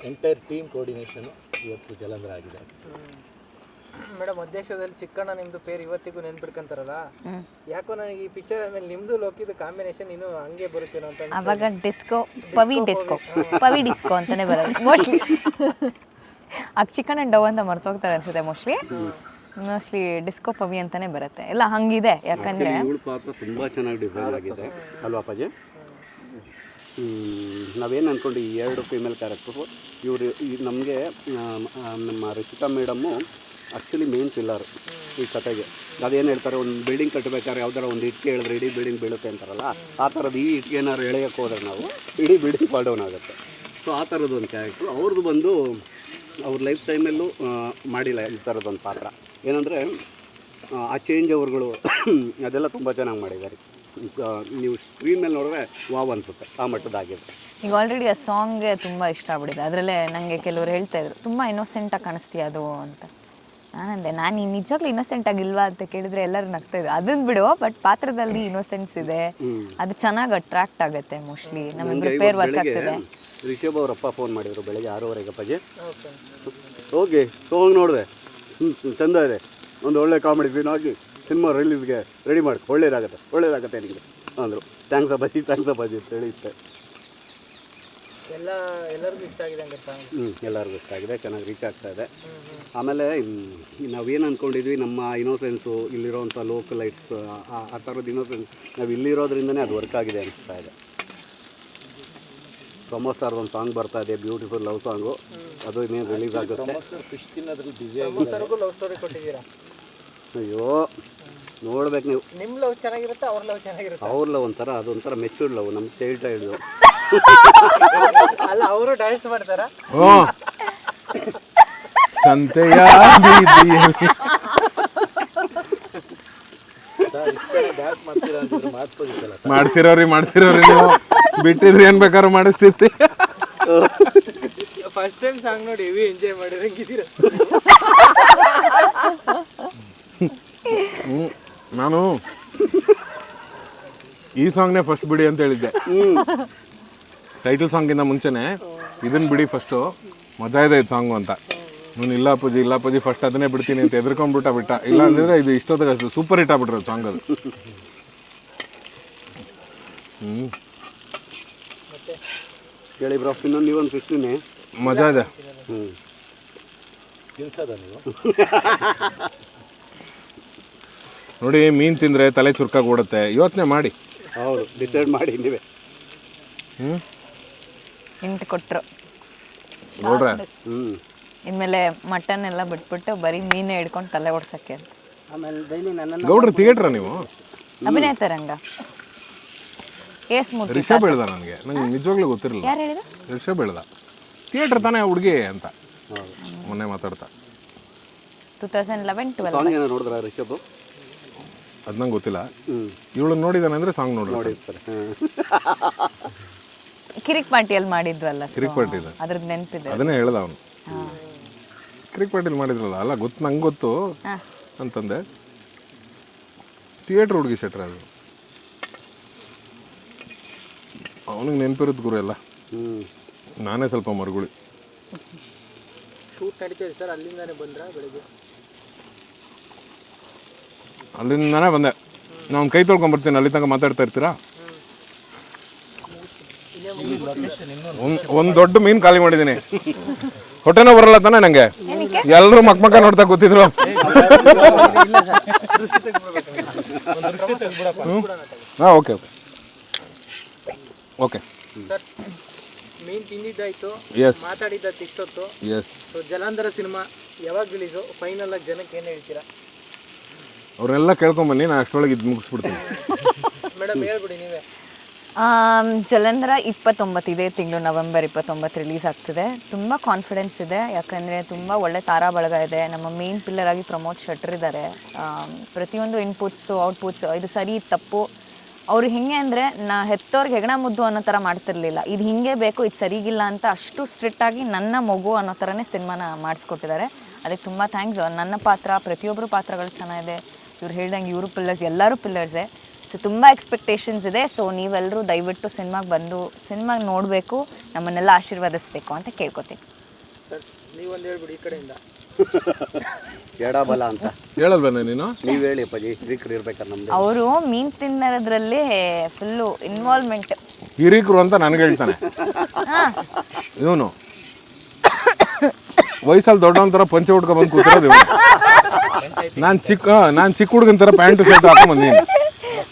ಎಂಟೈರ್ ಟೀಮ್ ಕೋಆರ್ಡಿನೇಷನ್ ಇವತ್ತು ಜಲಂಧರ ಆಗಿದೆ. ಮೇಡಮ್ ಅಧ್ಯಕ್ಷದಲ್ಲಿ ಚಿಕ್ಕಣ್ಣ ನಿಮ್ದು ಪೇರ್ ಇವತ್ತಿಗೂ ನೆನ್ಪಿಡ್ಕೊಂತಾರಲ್ಲ ಯಾಕೋ ನನಗೆ ಈ ಪಿಕ್ಚರ್ ಆದ್ಮೇಲೆ ನಿಮ್ದು ಲೋಕಿದು ಕಾಂಬಿನೇಷನ್ ಇನ್ನು ಹಂಗೆ ಬರುತ್ತೇನೋ ಅಂತ ಅನ್ಸ್ತು. ಅವಾಗ disco Pavi disco Pavi disco ಅಂತಾನೆ ಬರೋದು ಮೋಸ್ಟ್ಲಿ ಆಗ ಚಿಕನ್ ಅಂಡ್ ಡವ್ ಅಂತ ಮರ್ತೋಗ್ತಾರೆ ಅನ್ಸುತ್ತೆ ಮೋಸ್ಟ್ಲಿ ಮೋಸ್ಟ್ಲಿ ಡಿಸ್ಕೋ ಪವಿ ಅಂತಾನೆ ಬರುತ್ತೆ. ಎಲ್ಲ ಹಂಗಿದೆ ಯಾಕಂದ್ರೆ ಇವಳ ಪಾತ್ರ ತುಂಬ ಚೆನ್ನಾಗಿ ಡಿಸೈನ್ ಆಗಿದೆ. ಅಲ್ವಾ ಅಪ್ಪಾಜಿ? ನಾವೇನು ಅಂದ್ಕೊಂಡು ಈ ಎರಡು ಫೀಮೇಲ್ ಕ್ಯಾರೆಕ್ಟರು ಇವರು ನಮಗೆ ನಮ್ಮ Rachita madam actually main pillar ಈ ಕತೆಗೆ. ಅದೇನು ಹೇಳ್ತಾರೆ, ಒಂದು ಬಿಲ್ಡಿಂಗ್ ಕಟ್ಟಬೇಕಾದ್ರೆ ಯಾವ್ದಾರ ಒಂದು ಇಟ್ಟಿಗೆ ಹೇಳಿದ್ರೆ ಇಡೀ ಬಿಲ್ಡಿಂಗ್ ಬೀಳುತ್ತೆ ಅಂತಾರಲ್ಲ, ಆ ಥರದ್ದು ಈ ಇಟ್ಟಿಗೆನಾದ್ರು ಎಳೆಯೋಕ್ಕೆ ಹೋದ್ರೆ ನಾವು ಇಡೀ ಬಿಲ್ಡಿಂಗ್ ಫಾಲ್ ಡೌನ್ ಆಗುತ್ತೆ. ಸೊ ಆ ಥರದ್ದು ಒಂದು ಕ್ಯಾರೆಕ್ಟ್ರು ಅವ್ರದ್ದು ಬಂದು ಅವ್ರ ಲೈಫ್ ಟೈಮಲ್ಲೂ ಮಾಡಿಲ್ಲ ಈ ಥರದ್ದೊಂದು ಪಾತ್ರ. ಏನಂದರೆ, ಆ ಚೇಂಜ್ ಅವ್ರುಗಳು, (coughs) ಅದೆಲ್ಲ ತುಂಬ ಚೆನ್ನಾಗಿ ಮಾಡಿದ್ದಾರೆ. ನೀವು ಸ್ಕ್ರೀನ್ ಮೇಲೆ ನೋಡಿದ್ರೆ ವಾವ್ ಅನ್ಸುತ್ತೆ ಆ ಮಟ್ಟದಾಗಿದೆ ಈಗ ಆಲ್ರೆಡಿ ಆ ಸಾಂಗ್ಗೆ ತುಂಬ ಇಷ್ಟ ಆಗ್ಬಿಟ್ಟಿದೆ. ಅದರಲ್ಲೇ ನನಗೆ ಕೆಲವರು ಹೇಳ್ತಾ ಇದ್ರು ತುಂಬ ಇನ್ನೋಸೆಂಟಾಗಿ ಕಾಣಿಸ್ತೀಯ ಅದು ಅಂತ. ನಾನಂದೆ ನಾನು ನಿಜವಾಗ್ಲೂ ಇನ್ನೋಸೆಂಟ್ ಆಗಿಲ್ವಾ ಅಂತ ಕೇಳಿದ್ರೆ ಎಲ್ಲರೂ ನಗ್ತಾ ಇದ್ರು. ಅದನ್ನ ಬಿಡು ಬಟ್ ಪಾತ್ರದಲ್ಲಿ ಇನ್ನೋಸೆನ್ಸ್ ಇದೆ. ಅದು ಚೆನ್ನಾಗಿ ಅಟ್ರಾಕ್ಟ್ ಆಗುತ್ತೆ ಮೋಸ್ಟ್ಲಿ ನಮ್ಮಿಬ್ರು ರಿಪೇರ್ ಪೇರ್ ವರ್ಕ್ ಆಗ್ತದೆ. ರಿಷಬ್ ಅವ್ರ ಅಪ್ಪ ಫೋನ್ ಮಾಡಿದ್ರು ಬೆಳಗ್ಗೆ ಆರೂವರೆಗೆ ಅಪ್ಪಾಜಿ ಓಕೆ ಹೋಗಿ ನೋಡಿದೆ. ಹ್ಞೂ ಚಂದ ಇದೆ. ಒಂದು ಒಳ್ಳೆ ಕಾಮಿಡಿ ಸೀನ್ ಹಾಕಿ ಸಿನಿಮಾ ರಿಲೀಸ್ಗೆ ರೆಡಿ ಮಾಡಿ ಒಳ್ಳೇದಾಗುತ್ತೆ ಒಳ್ಳೇದಾಗತ್ತೆ ನಿಮಗೆ ಅಂದರು. ಥ್ಯಾಂಕ್ಸ್ ಅಪ್ಪಾಜಿ ಥ್ಯಾಂಕ್ಸ್ ಅಪ್ಪಾಜಿ ಅಂತ ಹೇಳಿ ಇಷ್ಟೆ ಎಲ್ಲ ಎಲ್ಲರಿಗೂ ಇಷ್ಟ ಆಗಿದೆ ಸಾಂಗ್ ಹ್ಞೂ ಎಲ್ಲರಿಗೂ ಇಷ್ಟ ಆಗಿದೆ ಚೆನ್ನಾಗಿ ರೀಚ್ ಆಗ್ತಾ ಇದೆ. ಆಮೇಲೆ ನಾವೇನು ಅಂದ್ಕೊಂಡಿದ್ವಿ ನಮ್ಮ ಇನೋಸೆನ್ಸು ಇಲ್ಲಿರೋವಂಥ ಲೋಕಲ್ ಲೈಟ್ಸ್ ಆ ಥರದ್ದು ಇನೋಸೆನ್ಸ್ ನಾವು ಇಲ್ಲಿರೋದ್ರಿಂದನೇ ಅದು ವರ್ಕ್ ಆಗಿದೆ ಅನಿಸ್ತಾ ಇದೆ. ಪ್ರಮೋದ್ ಸರ್ದು ಒಂದು ಸಾಂಗ್ ಬರ್ತಾ ಇದೆ ಬ್ಯೂಟಿಫುಲ್ ಲವ್ ಸಾಂಗು ಅದು ಇನ್ನೇನು ರಿಲೀಸ್ ಆಗುತ್ತೆ. ಫಿಶ್ ತಿನ್ನೋದ್ರಲ್ಲಿ ಬ್ಯುಸಿ ಪ್ರಮೋಸರ್ಗೂ ಲವ್ ಸ್ಟೋರಿ ಕೊಟ್ಟಿದ್ದೀರಾ? ಅಯ್ಯೋ. ನೋಡ್ಬೇಕು ನೀವು. ನಿಮ್ಮ ಲವ್ ಚೆನ್ನಾಗಿರುತ್ತೆ ಅವ್ರ ಲವ್ ಚೆನ್ನಾಗಿರುತ್ತೆ. ಅವ್ರ ಲವ್ ಒಂಥರ ಅದೊಂಥರ ಮೆಚೂರ್ ಲವ್ ನಮ್ಮ ಚೈಲ್ಡ್ ಚೈಲ್ಡ್ ಅಲ್ಲ ಅವರು ಡ್ಯಾನ್ಸ್ ಮಾಡ್ತಾರ? ಓ. ಸಂತೆಯ ಬೀದಿಯಲ್ಲಿ. ಮಾಡ್ಸಿರೋರಿ ಮಾಡ್ಸಿರೋರಿ ನೀವು. ಬಿಟ್ಟಿದ್ರಿ ಏನ್ ಬೇಕಾದ್ರೂ ಮಾಡಿಸ್ತಿರ್ತಿ ಫಸ್ಟ್ ಟೈಮ್ ಸಾಂಗ್ ನೋಡಿ ಹೆವಿ ಎಂಜಾಯ್ ಮಾಡಿರಂಗಿದ್ದೀರ ಹ್ಮ್. ನಾನು ಈ ಸಾಂಗ್ನೇ ಫಸ್ಟ್ ಬಿಡಿ ಅಂತ ಹೇಳಿದ್ದೆ. ಟೈಟಲ್ ಸಾಂಗಿಂದ ಮುಂಚೆನೆ ಇದನ್ನ ಬಿಡಿ ಫಸ್ಟು ಮಜಾ ಇದೆ ಇದು ಸಾಂಗು ಅಂತ. ನಾನು ಇಲ್ಲ ಪೂಜಿ ಇಲ್ಲ ಪೂಜಿ ಫಸ್ಟ್ ಅದನ್ನೇ ಬಿಡ್ತೀನಿ ಅಂತ ಎದ್ಕೊಂಡ್ಬಿಟ್ಟ ಬಿಟ್ಟ. ಇಲ್ಲ ಅಂದ್ರೆ ಇದು ಇಷ್ಟೊತ್ತಿಗೆ ಅಷ್ಟು ಸೂಪರ್ ಹಿಟ್ ಆಗ್ಬಿಟ್ರೆ ಸಾಂಗ್ ಅದು ಹ್ಞೂ ಹೇಳಿ ಬ್ರೋ ಇನ್ನೊಂದು ನೀವೊಂದು ಮಜಾ ಇದೆ. ಹ್ಞೂ ತಿನ್ಸದ ನೀವು? (laughs) ನೋಡಿ ಮೀನು ತಿಂದರೆ ತಲೆ ಚುರುಕಾಗಿ ಓಡುತ್ತೆ. ಯೋಚನೆ ಮಾಡಿ. ಹೌದು ಡಿಸೈಡ್ ಮಾಡಿ ನೀವೇ. ಹ್ಞೂ ಕೊಟ್ಟರು ನೋಡ್ರೆ? ಹ್ಞೂ ಇನ್ಮೇಲೆ ಮಟನ್ ಎಲ್ಲ ಬಿಟ್ಬಿಟ್ಟು ಬರೀ ಮೀನೇ ಹಿಡ್ಕೊಂಡು ತಲೆ ಓಡ್ಸಕ್ಕೆ ಅಂತ. ಆಮೇಲೆ ಡೈಲಿ ಗೌಡ್ರ ಥಿಯೇಟ್ರ ನೀವು? ಅಭಿನಯ ತರಂಗ ಎಸ್ ಮೂರ್ತಿ ರಿಷಬ್ ಹೇಳ್ದ ನನಗೆ. ನಂಗೆ ನಿಜವಾಗ್ಲೂ ಗೊತ್ತಿರಲಿಲ್ಲ. ಯಾರು ಹೇಳಿದ ರಿಷಬ್ ಹೇಳ್ದ. ಥಿಯೇಟ್ರ್ ತಾನೇ ಹುಡುಗಿ ಅಂತ. ಮೊನ್ನೆ ಮಾತಾಡ್ತಾ. Two thousand eleven twelve song ಏನೋ ನೋಡಿದ್ರ ರಿಷಬ್ ಅದು ನಂಗೆ ಗೊತ್ತಿಲ್ಲ. ನೋಡಿದಾನೆ ಅಂದರೆ ಸಾಂಗ್ ನೋಡಿರ್ತಾರೆ. ಹಾಂ (laughs) ಕಿರಿಕ್ ಪಾರ್ಟಿಯಲ್ಲಿ ಮಾಡಿದ್ವಲ್ಲ ಕಿರಿಕ್ ಪಾಟಿ ಅದ್ರದ್ದು ನೆನಪಿದೆ. ಅದನ್ನೇ ಹೇಳ್ದ ಅವನು. ಕ್ರಿಕ್ ಪಾರ್ಟಿಲಿ ಮಾಡಿದ್ರಲ್ಲ ಅಲ್ಲ ಗೊತ್ತು ನಂಗೆ ಗೊತ್ತು. ಅಂತಂದೆ. ಥಿಯೇಟ್ರ್ ಹುಡುಗಿ ಶೆಟ್ರ ಅದು. ಅವನಿಗೆ ನೆನಪಿರುತ್ತೆ ಗುರು ಎಲ್ಲ. ನಾನೇ ಸ್ವಲ್ಪ ಮರುಗುಳಿ. ಶೂಟ್ ನಡೀತಿದೆ ಸರ್ ಅಲ್ಲಿಂದಾನೆ ಬಂದ್ರ ಬೆಳಿಗ್ಗೆ? ಅಲ್ಲಿಂದಾನೇ ಬಂದೆ. ನಾನು ಕೈ ತೊಳ್ಕೊಂಬರ್ತೀನಿ ಅಲ್ಲಿ ತನಕ ಮಾತಾಡ್ತಾ ಇರ್ತೀರಾ? ಒಂದು ಒಂದು ದೊಡ್ಡ ಮೀನು ಖಾಲಿ ಮಾಡಿದ್ದೀನಿ. ಹೊಟ್ಟೆನೋ ಬರಲ್ಲ ತಾನೆ ನಂಗೆ? ಎಲ್ಲರೂ ಮಕ್ ಮಕ್ಕ ನೋಡ್ತಾ ಗೊತ್ತಿದ್ರು ಹಾಂ ಓಕೆ ಓಕೆ. ಓಕೆ. ಸರ್ ಮೀನ್ ತಿಂದಿದ್ದಾಯ್ತು ಎಸ್ ಇಷ್ಟೊತ್ತು. ಎಸ್ ಸೊ ಜಲಾಂಧರ ಸಿನಿಮಾ ಯಾವಾಗ ರಿಲೀಸು ಫೈನಲ್ ಆಗಿ ಜನಕ್ಕೆ ಏನು ಹೇಳ್ತೀರಾ? ಅವ್ರನ್ನೆಲ್ಲ ಕೇಳ್ಕೊಂಬನ್ನಿ ನಾನು ಅಷ್ಟೊಳಗೆ ಇದು ಮುಗಿಸ್ಬಿಡ್ತೀನಿ. ಮೇಡಮ್ ಹೇಳ್ಬಿಡಿ ನೀವೇ. ಆಮ್, ಜಲಂಧರ ಇಪ್ಪತ್ತೊಂಬತ್ತು ಇದೆ ತಿಂಗಳು ನವೆಂಬರ್ ಇಪ್ಪತ್ತೊಂಬತ್ತು ರಿಲೀಸ್ ಆಗ್ತಿದೆ. ತುಂಬ ಕಾನ್ಫಿಡೆನ್ಸ್ ಇದೆ ಯಾಕಂದರೆ ತುಂಬ ಒಳ್ಳೆ ತಾರಾ ಬಳಗ ಇದೆ. ನಮ್ಮ ಮೇನ್ ಪಿಲ್ಲರ್ ಆಗಿ ಪ್ರಮೋದ್ ಶೆಟ್ರ್ ಇದ್ದಾರೆ. ಆಮ್, ಪ್ರತಿಯೊಂದು ಇನ್ಪುಟ್ಸು ಔಟ್ಪುಟ್ಸ್ ಇದು ಸರಿ ಇದು ತಪ್ಪು. ಅವರು ಹೆಂಗೆ ಅಂದರೆ ನಾ ಹೆತ್ತವ್ರಿಗೆ ಹೆಗಣ ಮುದ್ದು ಅನ್ನೋ ಥರ ಮಾಡ್ತಿರ್ಲಿಲ್ಲ. ಇದು ಹಿಂಗೆ ಬೇಕು ಇದು ಸರಿಗಿಲ್ಲ ಅಂತ ಅಷ್ಟು ಸ್ಟ್ರಿಕ್ಟ್ ಆಗಿ ನನ್ನ ಮಗು ಅನ್ನೋ ಥರನೇ ಸಿನಿಮಾನ ಮಾಡಿಸ್ಕೊಟ್ಟಿದ್ದಾರೆ. ಅದಕ್ಕೆ ತುಂಬ ಥ್ಯಾಂಕ್ಸ್ ನನ್ನ ಪಾತ್ರ ಪ್ರತಿಯೊಬ್ಬರು ಪಾತ್ರಗಳು ಚೆನ್ನಾಗಿದೆ. ಇವ್ರು ಹೇಳ್ದಂಗೆ ಇವರು ಪಿಲ್ಲರ್ಸ್ ಎಲ್ಲರೂ ಪಿಲ್ಲರ್ಸೇ ಸೊ ತುಂಬ ಎಕ್ಸ್ಪೆಕ್ಟೇಷನ್ಸ್ ಇದೆ. ಸೊ ನೀವೆಲ್ಲರೂ ದಯವಿಟ್ಟು ಸಿನಿಮಾಗೆ ಬಂದು ಸಿನಿಮಾಗೆ ನೋಡಬೇಕು ನಮ್ಮನ್ನೆಲ್ಲ ಆಶೀರ್ವದಿಸ್ಬೇಕು ಅಂತ ಕೇಳ್ಕೊತೀನಿ. ಸರ್ ನೀವೊಂದು ಹೇಳ್ಬಿಡಿ ಈ ಕಡೆಯಿಂದ. (laughs) ಎಡಬಲ ಅಂತ. ಹೇಳಲ್ವೇನೆ ನೀನು? ನೀವು ಹೇಳಿ ಅಪ್ಪಾಜಿ ಹಿರಿಕರು ಇರ್ಬೇಕಾದ್ರೆ ನಮ್ದು. ಅವರು ಮೀನ್ ತಿನ್ನೋದ್ರಲ್ಲಿ ಫುಲ್ಲು ಇನ್ವಾಲ್ವ್ಮೆಂಟ್ ಹಿರೀಕರು ಅಂತ ನನಗೆ ಹೇಳ್ತಾನೆ. (laughs) ಇವನು. ವಯಸ್ಸಲ್ಲಿ ದೊಡ್ಡ ಒಂಥರ ಪಂಚೆ ಹುಡ್ಕ ಬಂದು ಕೂತಿರೋದು ನಾನು ಚಿಕ್ಕ ನಾನು ಚಿಕ್ಕ ಹುಡುಗನ ಥರ ಪ್ಯಾಂಟ್ ಶರ್ಟ್ ಹಾಕೊಂಡು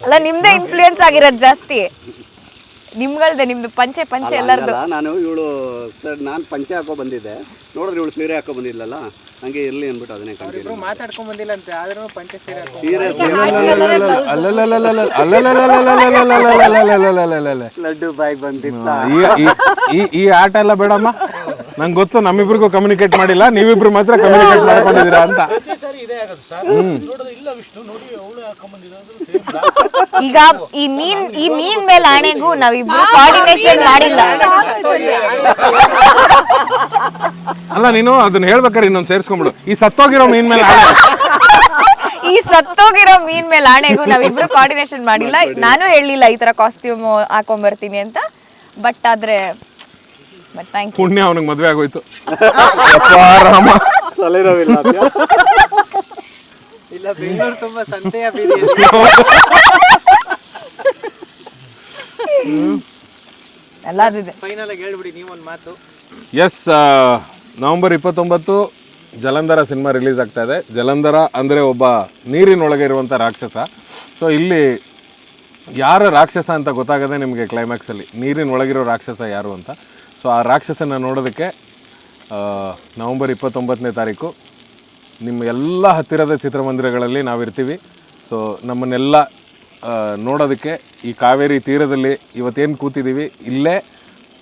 ಅಲ್ಲ ನಿಮ್ದೇ ಇನ್ಫ್ಲೂಯೆನ್ಸ್ ಆಗಿರೋದು ಜಾಸ್ತಿ. ನಿಮ್ಗಳ್ದೆ ನಿಮ್ದು ಪಂಚೆ ಪಂಚೆ ಎಲ್ಲರದು. ನಾನು ಇವಳು ಸರ್ ನಾನು ಪಂಚೆ ಹಾಕೋ ಬಂದಿದ್ದೆ. ನೋಡಿದ್ರೆ ಇವಳು ಸೀರೆ ಹಾಕೋ ಬಂದಿಲ್ಲಲ್ಲ ಹಂಗೆ ಇರಲಿ ಅಂದ್ಬಿಟ್ಟು ಅದನ್ನೇ ಕಂಡು ಮಾತಾಡ್ಕೊಂಡ್ ಬಂದಿಲ್ಲಂತೆ ಆದ್ರೂ ಪಂಚೆ ಸೀರೆ ಸೀರೆ ಲಡ್ಡು ಬಾಯ್ ಬಂದಿಲ್ಲ. ಈ ಆಟ ಎಲ್ಲ ಬೇಡಮ್ಮ ನಂಗೆ ಗೊತ್ತು ನಮ್ಮಿಬ್ರಿಗೂ ಕಮ್ಯುನಿಕೇಟ್ ಮಾಡಿಲ್ಲ ನೀವಿಬ್ರು ಮಾತ್ರ ಕಮ್ಯುನಿಕೇಟ್ ಮಾಡ್ಕೊಂಡಿದ್ದೀರಾ ಅಂತ ಸರಿ ಈಗ ಈ ಮೀನ್ ಈ ಮೀನ್ ಮೇಲೆ ಆಣೆಗೂ ನಾವಿಬ್ರು ಕೋಆರ್ಡಿನೇಷನ್ ಮಾಡಿಲ್ಲ ಅಲ್ಲ ನೀನು ಅದನ್ನ ಹೇಳ್ಬೇಕಾರೆ ಇನ್ನೊಂದು ಸೇರಿಸ್ಕೊಂಬಿಡು ಈ ಸತ್ತೋಗಿರೋ ಮೀನ್ ಮೇಲೆ ಆಣೆ ಈ ಸತ್ತೋಗಿರೋ ಮೀನ್ ಮೇಲೆ ಆಣೆಗೂ ನಾವಿಬ್ರು ಕೋಆರ್ಡಿನೇಷನ್ ಮಾಡಿಲ್ಲ ನಾನು ಹೇಳಲಿಲ್ಲ ಈ ತರ ಕಾಸ್ಟ್ಯೂಮ್ ಹಾಕೊಂಡ್ ಬರ್ತೀನಿ ಅಂತ ಬಟ್ ಆದ್ರೆ ಬಟ್ ಥ್ಯಾಂಕ್ ಯು ಪುಣ್ಯ ಅವನಿಗೆ ಮದ್ವೆ ಆಗೋಯ್ತು. ಅಪ್ಪಾ ರಾಮ. ತಲೆನೋವಿಲ್ಲ. ಇಲ್ಲ ಬೆಂಗಳೂರು ತುಂಬಾ ಸಂತೆಯ ಫೈನಲ್ ಆಗಿ ಹೇಳ್ಬಿಡಿ ನೀವೊಂದು ಮಾತು. ಎಸ್ ನವೆಂಬರ್ ಇಪ್ಪತ್ತೊಂಬತ್ತು ಜಲಂಧರ ಸಿನಿಮಾ ರಿಲೀಸ್ ಆಗ್ತಾ ಇದೆ. ಜಲಂಧರ ಅಂದರೆ ಒಬ್ಬ ನೀರಿನೊಳಗೆ ಇರುವಂಥ ರಾಕ್ಷಸ. ಸೊ ಇಲ್ಲಿ ಯಾರ ರಾಕ್ಷಸ ಅಂತ ಗೊತ್ತಾಗದೆ ನಿಮಗೆ ಕ್ಲೈಮ್ಯಾಕ್ಸಲ್ಲಿ ನೀರಿನೊಳಗಿರೋ ರಾಕ್ಷಸ ಯಾರು ಅಂತ. ಸೊ ಆ ರಾಕ್ಷಸನ ನೋಡೋದಕ್ಕೆ ನವಂಬರ್ ಇಪ್ಪತ್ತೊಂಬತ್ತನೇ ತಾರೀಕು, ನಿಮ್ಮ ಎಲ್ಲ ಹತ್ತಿರದ ಚಿತ್ರಮಂದಿರಗಳಲ್ಲಿ ನಾವಿರ್ತೀವಿ. ಸೊ ನಮ್ಮನ್ನೆಲ್ಲ ನೋಡೋದಕ್ಕೆ ಈ ಕಾವೇರಿ ತೀರದಲ್ಲಿ ಇವತ್ತೇನು ಕೂತಿದ್ದೀವಿ ಇಲ್ಲೇ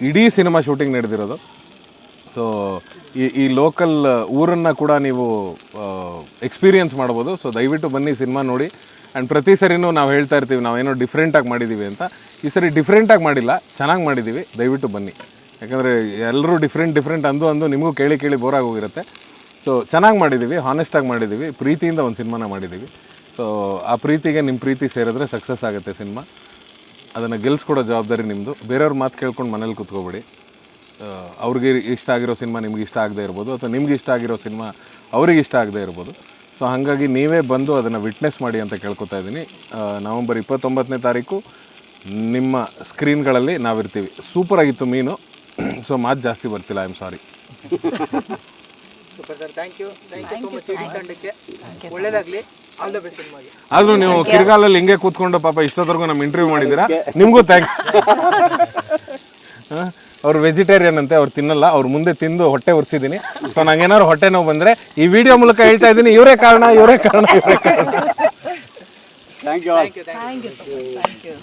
ಇಡೀ ಸಿನಿಮಾ ಶೂಟಿಂಗ್ ನಡೆದಿರೋದು. ಸೊ ಈ ಈ ಲೋಕಲ್ ಊರನ್ನು ಕೂಡ ನೀವು ಎಕ್ಸ್ಪೀರಿಯನ್ಸ್ ಮಾಡ್ಬೋದು. ಸೊ ದಯವಿಟ್ಟು ಬನ್ನಿ ಸಿನಿಮಾ ನೋಡಿ. ಆ್ಯಂಡ್ ಪ್ರತಿ ಸರಿನೂ ನಾವು ಹೇಳ್ತಾ ಇರ್ತೀವಿ, ನಾವೇನೋ ಡಿಫ್ರೆಂಟಾಗಿ ಮಾಡಿದ್ದೀವಿ ಅಂತ. ಈ ಸರಿ ಡಿಫ್ರೆಂಟಾಗಿ ಮಾಡಿಲ್ಲ, ಚೆನ್ನಾಗಿ ಮಾಡಿದ್ದೀವಿ ದಯವಿಟ್ಟು ಬನ್ನಿ. ಯಾಕಂದರೆ ಎಲ್ಲರೂ ಡಿಫ್ರೆಂಟ್ ಡಿಫ್ರೆಂಟ್ ಅಂದು ಅಂದು ನಿಮಗೂ ಕೇಳಿ ಕೇಳಿ ಬೋರಾಗಿ ಹೋಗಿರುತ್ತೆ. ಸೊ ಚೆನ್ನಾಗಿ ಮಾಡಿದ್ದೀವಿ ಹಾನೆಸ್ಟಾಗಿ ಮಾಡಿದ್ದೀವಿ ಪ್ರೀತಿಯಿಂದ ಒಂದು ಸಿನಿಮಾನ ಮಾಡಿದ್ದೀವಿ ಸೊ ಆ ಪ್ರೀತಿಗೆ ನಿಮ್ಮ ಪ್ರೀತಿ ಸೇರಿದ್ರೆ ಸಕ್ಸಸ್ ಆಗುತ್ತೆ ಸಿನಿಮಾ. ಅದನ್ನು ಗೆಲ್ಸ್ಕೊಡೋ ಜವಾಬ್ದಾರಿ ನಿಮ್ಮದು ಬೇರೆಯವ್ರ ಮಾತು ಕೇಳ್ಕೊಂಡು ಮನೇಲಿ ಕೂತ್ಕೋಬೇಡಿ. ಅವ್ರಿಗೆ ಇಷ್ಟ ಆಗಿರೋ ಸಿನಿಮಾ ನಿಮ್ಗೆ ಇಷ್ಟ ಆಗದೆ ಇರ್ಬೋದು, ಅಥವಾ ನಿಮ್ಗೆ ಇಷ್ಟ ಆಗಿರೋ ಸಿನಿಮಾ ಅವ್ರಿಗೆ ಇಷ್ಟ ಆಗದೆ ಇರ್ಬೋದು. ಸೊ ಹಾಗಾಗಿ ನೀವೇ ಬಂದು ಅದನ್ನು ವಿಟ್ನೆಸ್ ಮಾಡಿ ಅಂತ ಕೇಳ್ಕೊತಾ ಇದ್ದೀನಿ ನವಂಬರ್ ಇಪ್ಪತ್ತೊಂಬತ್ತನೇ ತಾರೀಕು ನಿಮ್ಮ ಸ್ಕ್ರೀನ್ಗಳಲ್ಲಿ ನಾವಿರ್ತೀವಿ. ಸೂಪರಾಗಿತ್ತು ಮೀನು. (clears throat) ಸೊ ಮಾತು ಜಾಸ್ತಿ ಬರ್ತಿಲ್ಲ I am sorry super sir thank you thank you so much ಇಡೀ ತಂಡಕ್ಕೆ ಒಳ್ಳೇದಾಗ್ಲಿ. ಆಲ್ ದ ಬೆಸ್ಟ್ ಸಿನಿಮಾಗೆ ಆದರೂ ನೀವು ಕಿರ್ಗಾಲಲ್ಲಿ ಹಿಂಗೆ ಕೂತ್ಕೊಂಡು ಪಾಪ ಇಷ್ಟೊತ್ತರೆಗೂ ನಮ್ಮ ಇಂಟರ್ವ್ಯೂ ಮಾಡಿದ್ದೀರಾ? ನಿಮಗೂ ಥ್ಯಾಂಕ್ಸ್ ಅವ್ರು ವೆಜಿಟೇರಿಯನ್ ಅಂತೆ ಅವ್ರು ತಿನ್ನಲ್ಲ ಅವ್ರು ಮುಂದೆ ತಿಂದು ಹೊಟ್ಟೆ ಉರ್ಸಿದ್ದೀನಿ ಸೊ ನಂಗೇನಾದ್ರು ಹೊಟ್ಟೆ ನೋವು ಬಂದರೆ ಈ ವಿಡಿಯೋ ಮೂಲಕ ಹೇಳ್ತಾ ಇದ್ದೀನಿ ಇವರೇ ಕಾರಣ ಇವರೇ ಕಾರಣ ಇವರೇ ಕಾರಣ. Thank you thank you thank you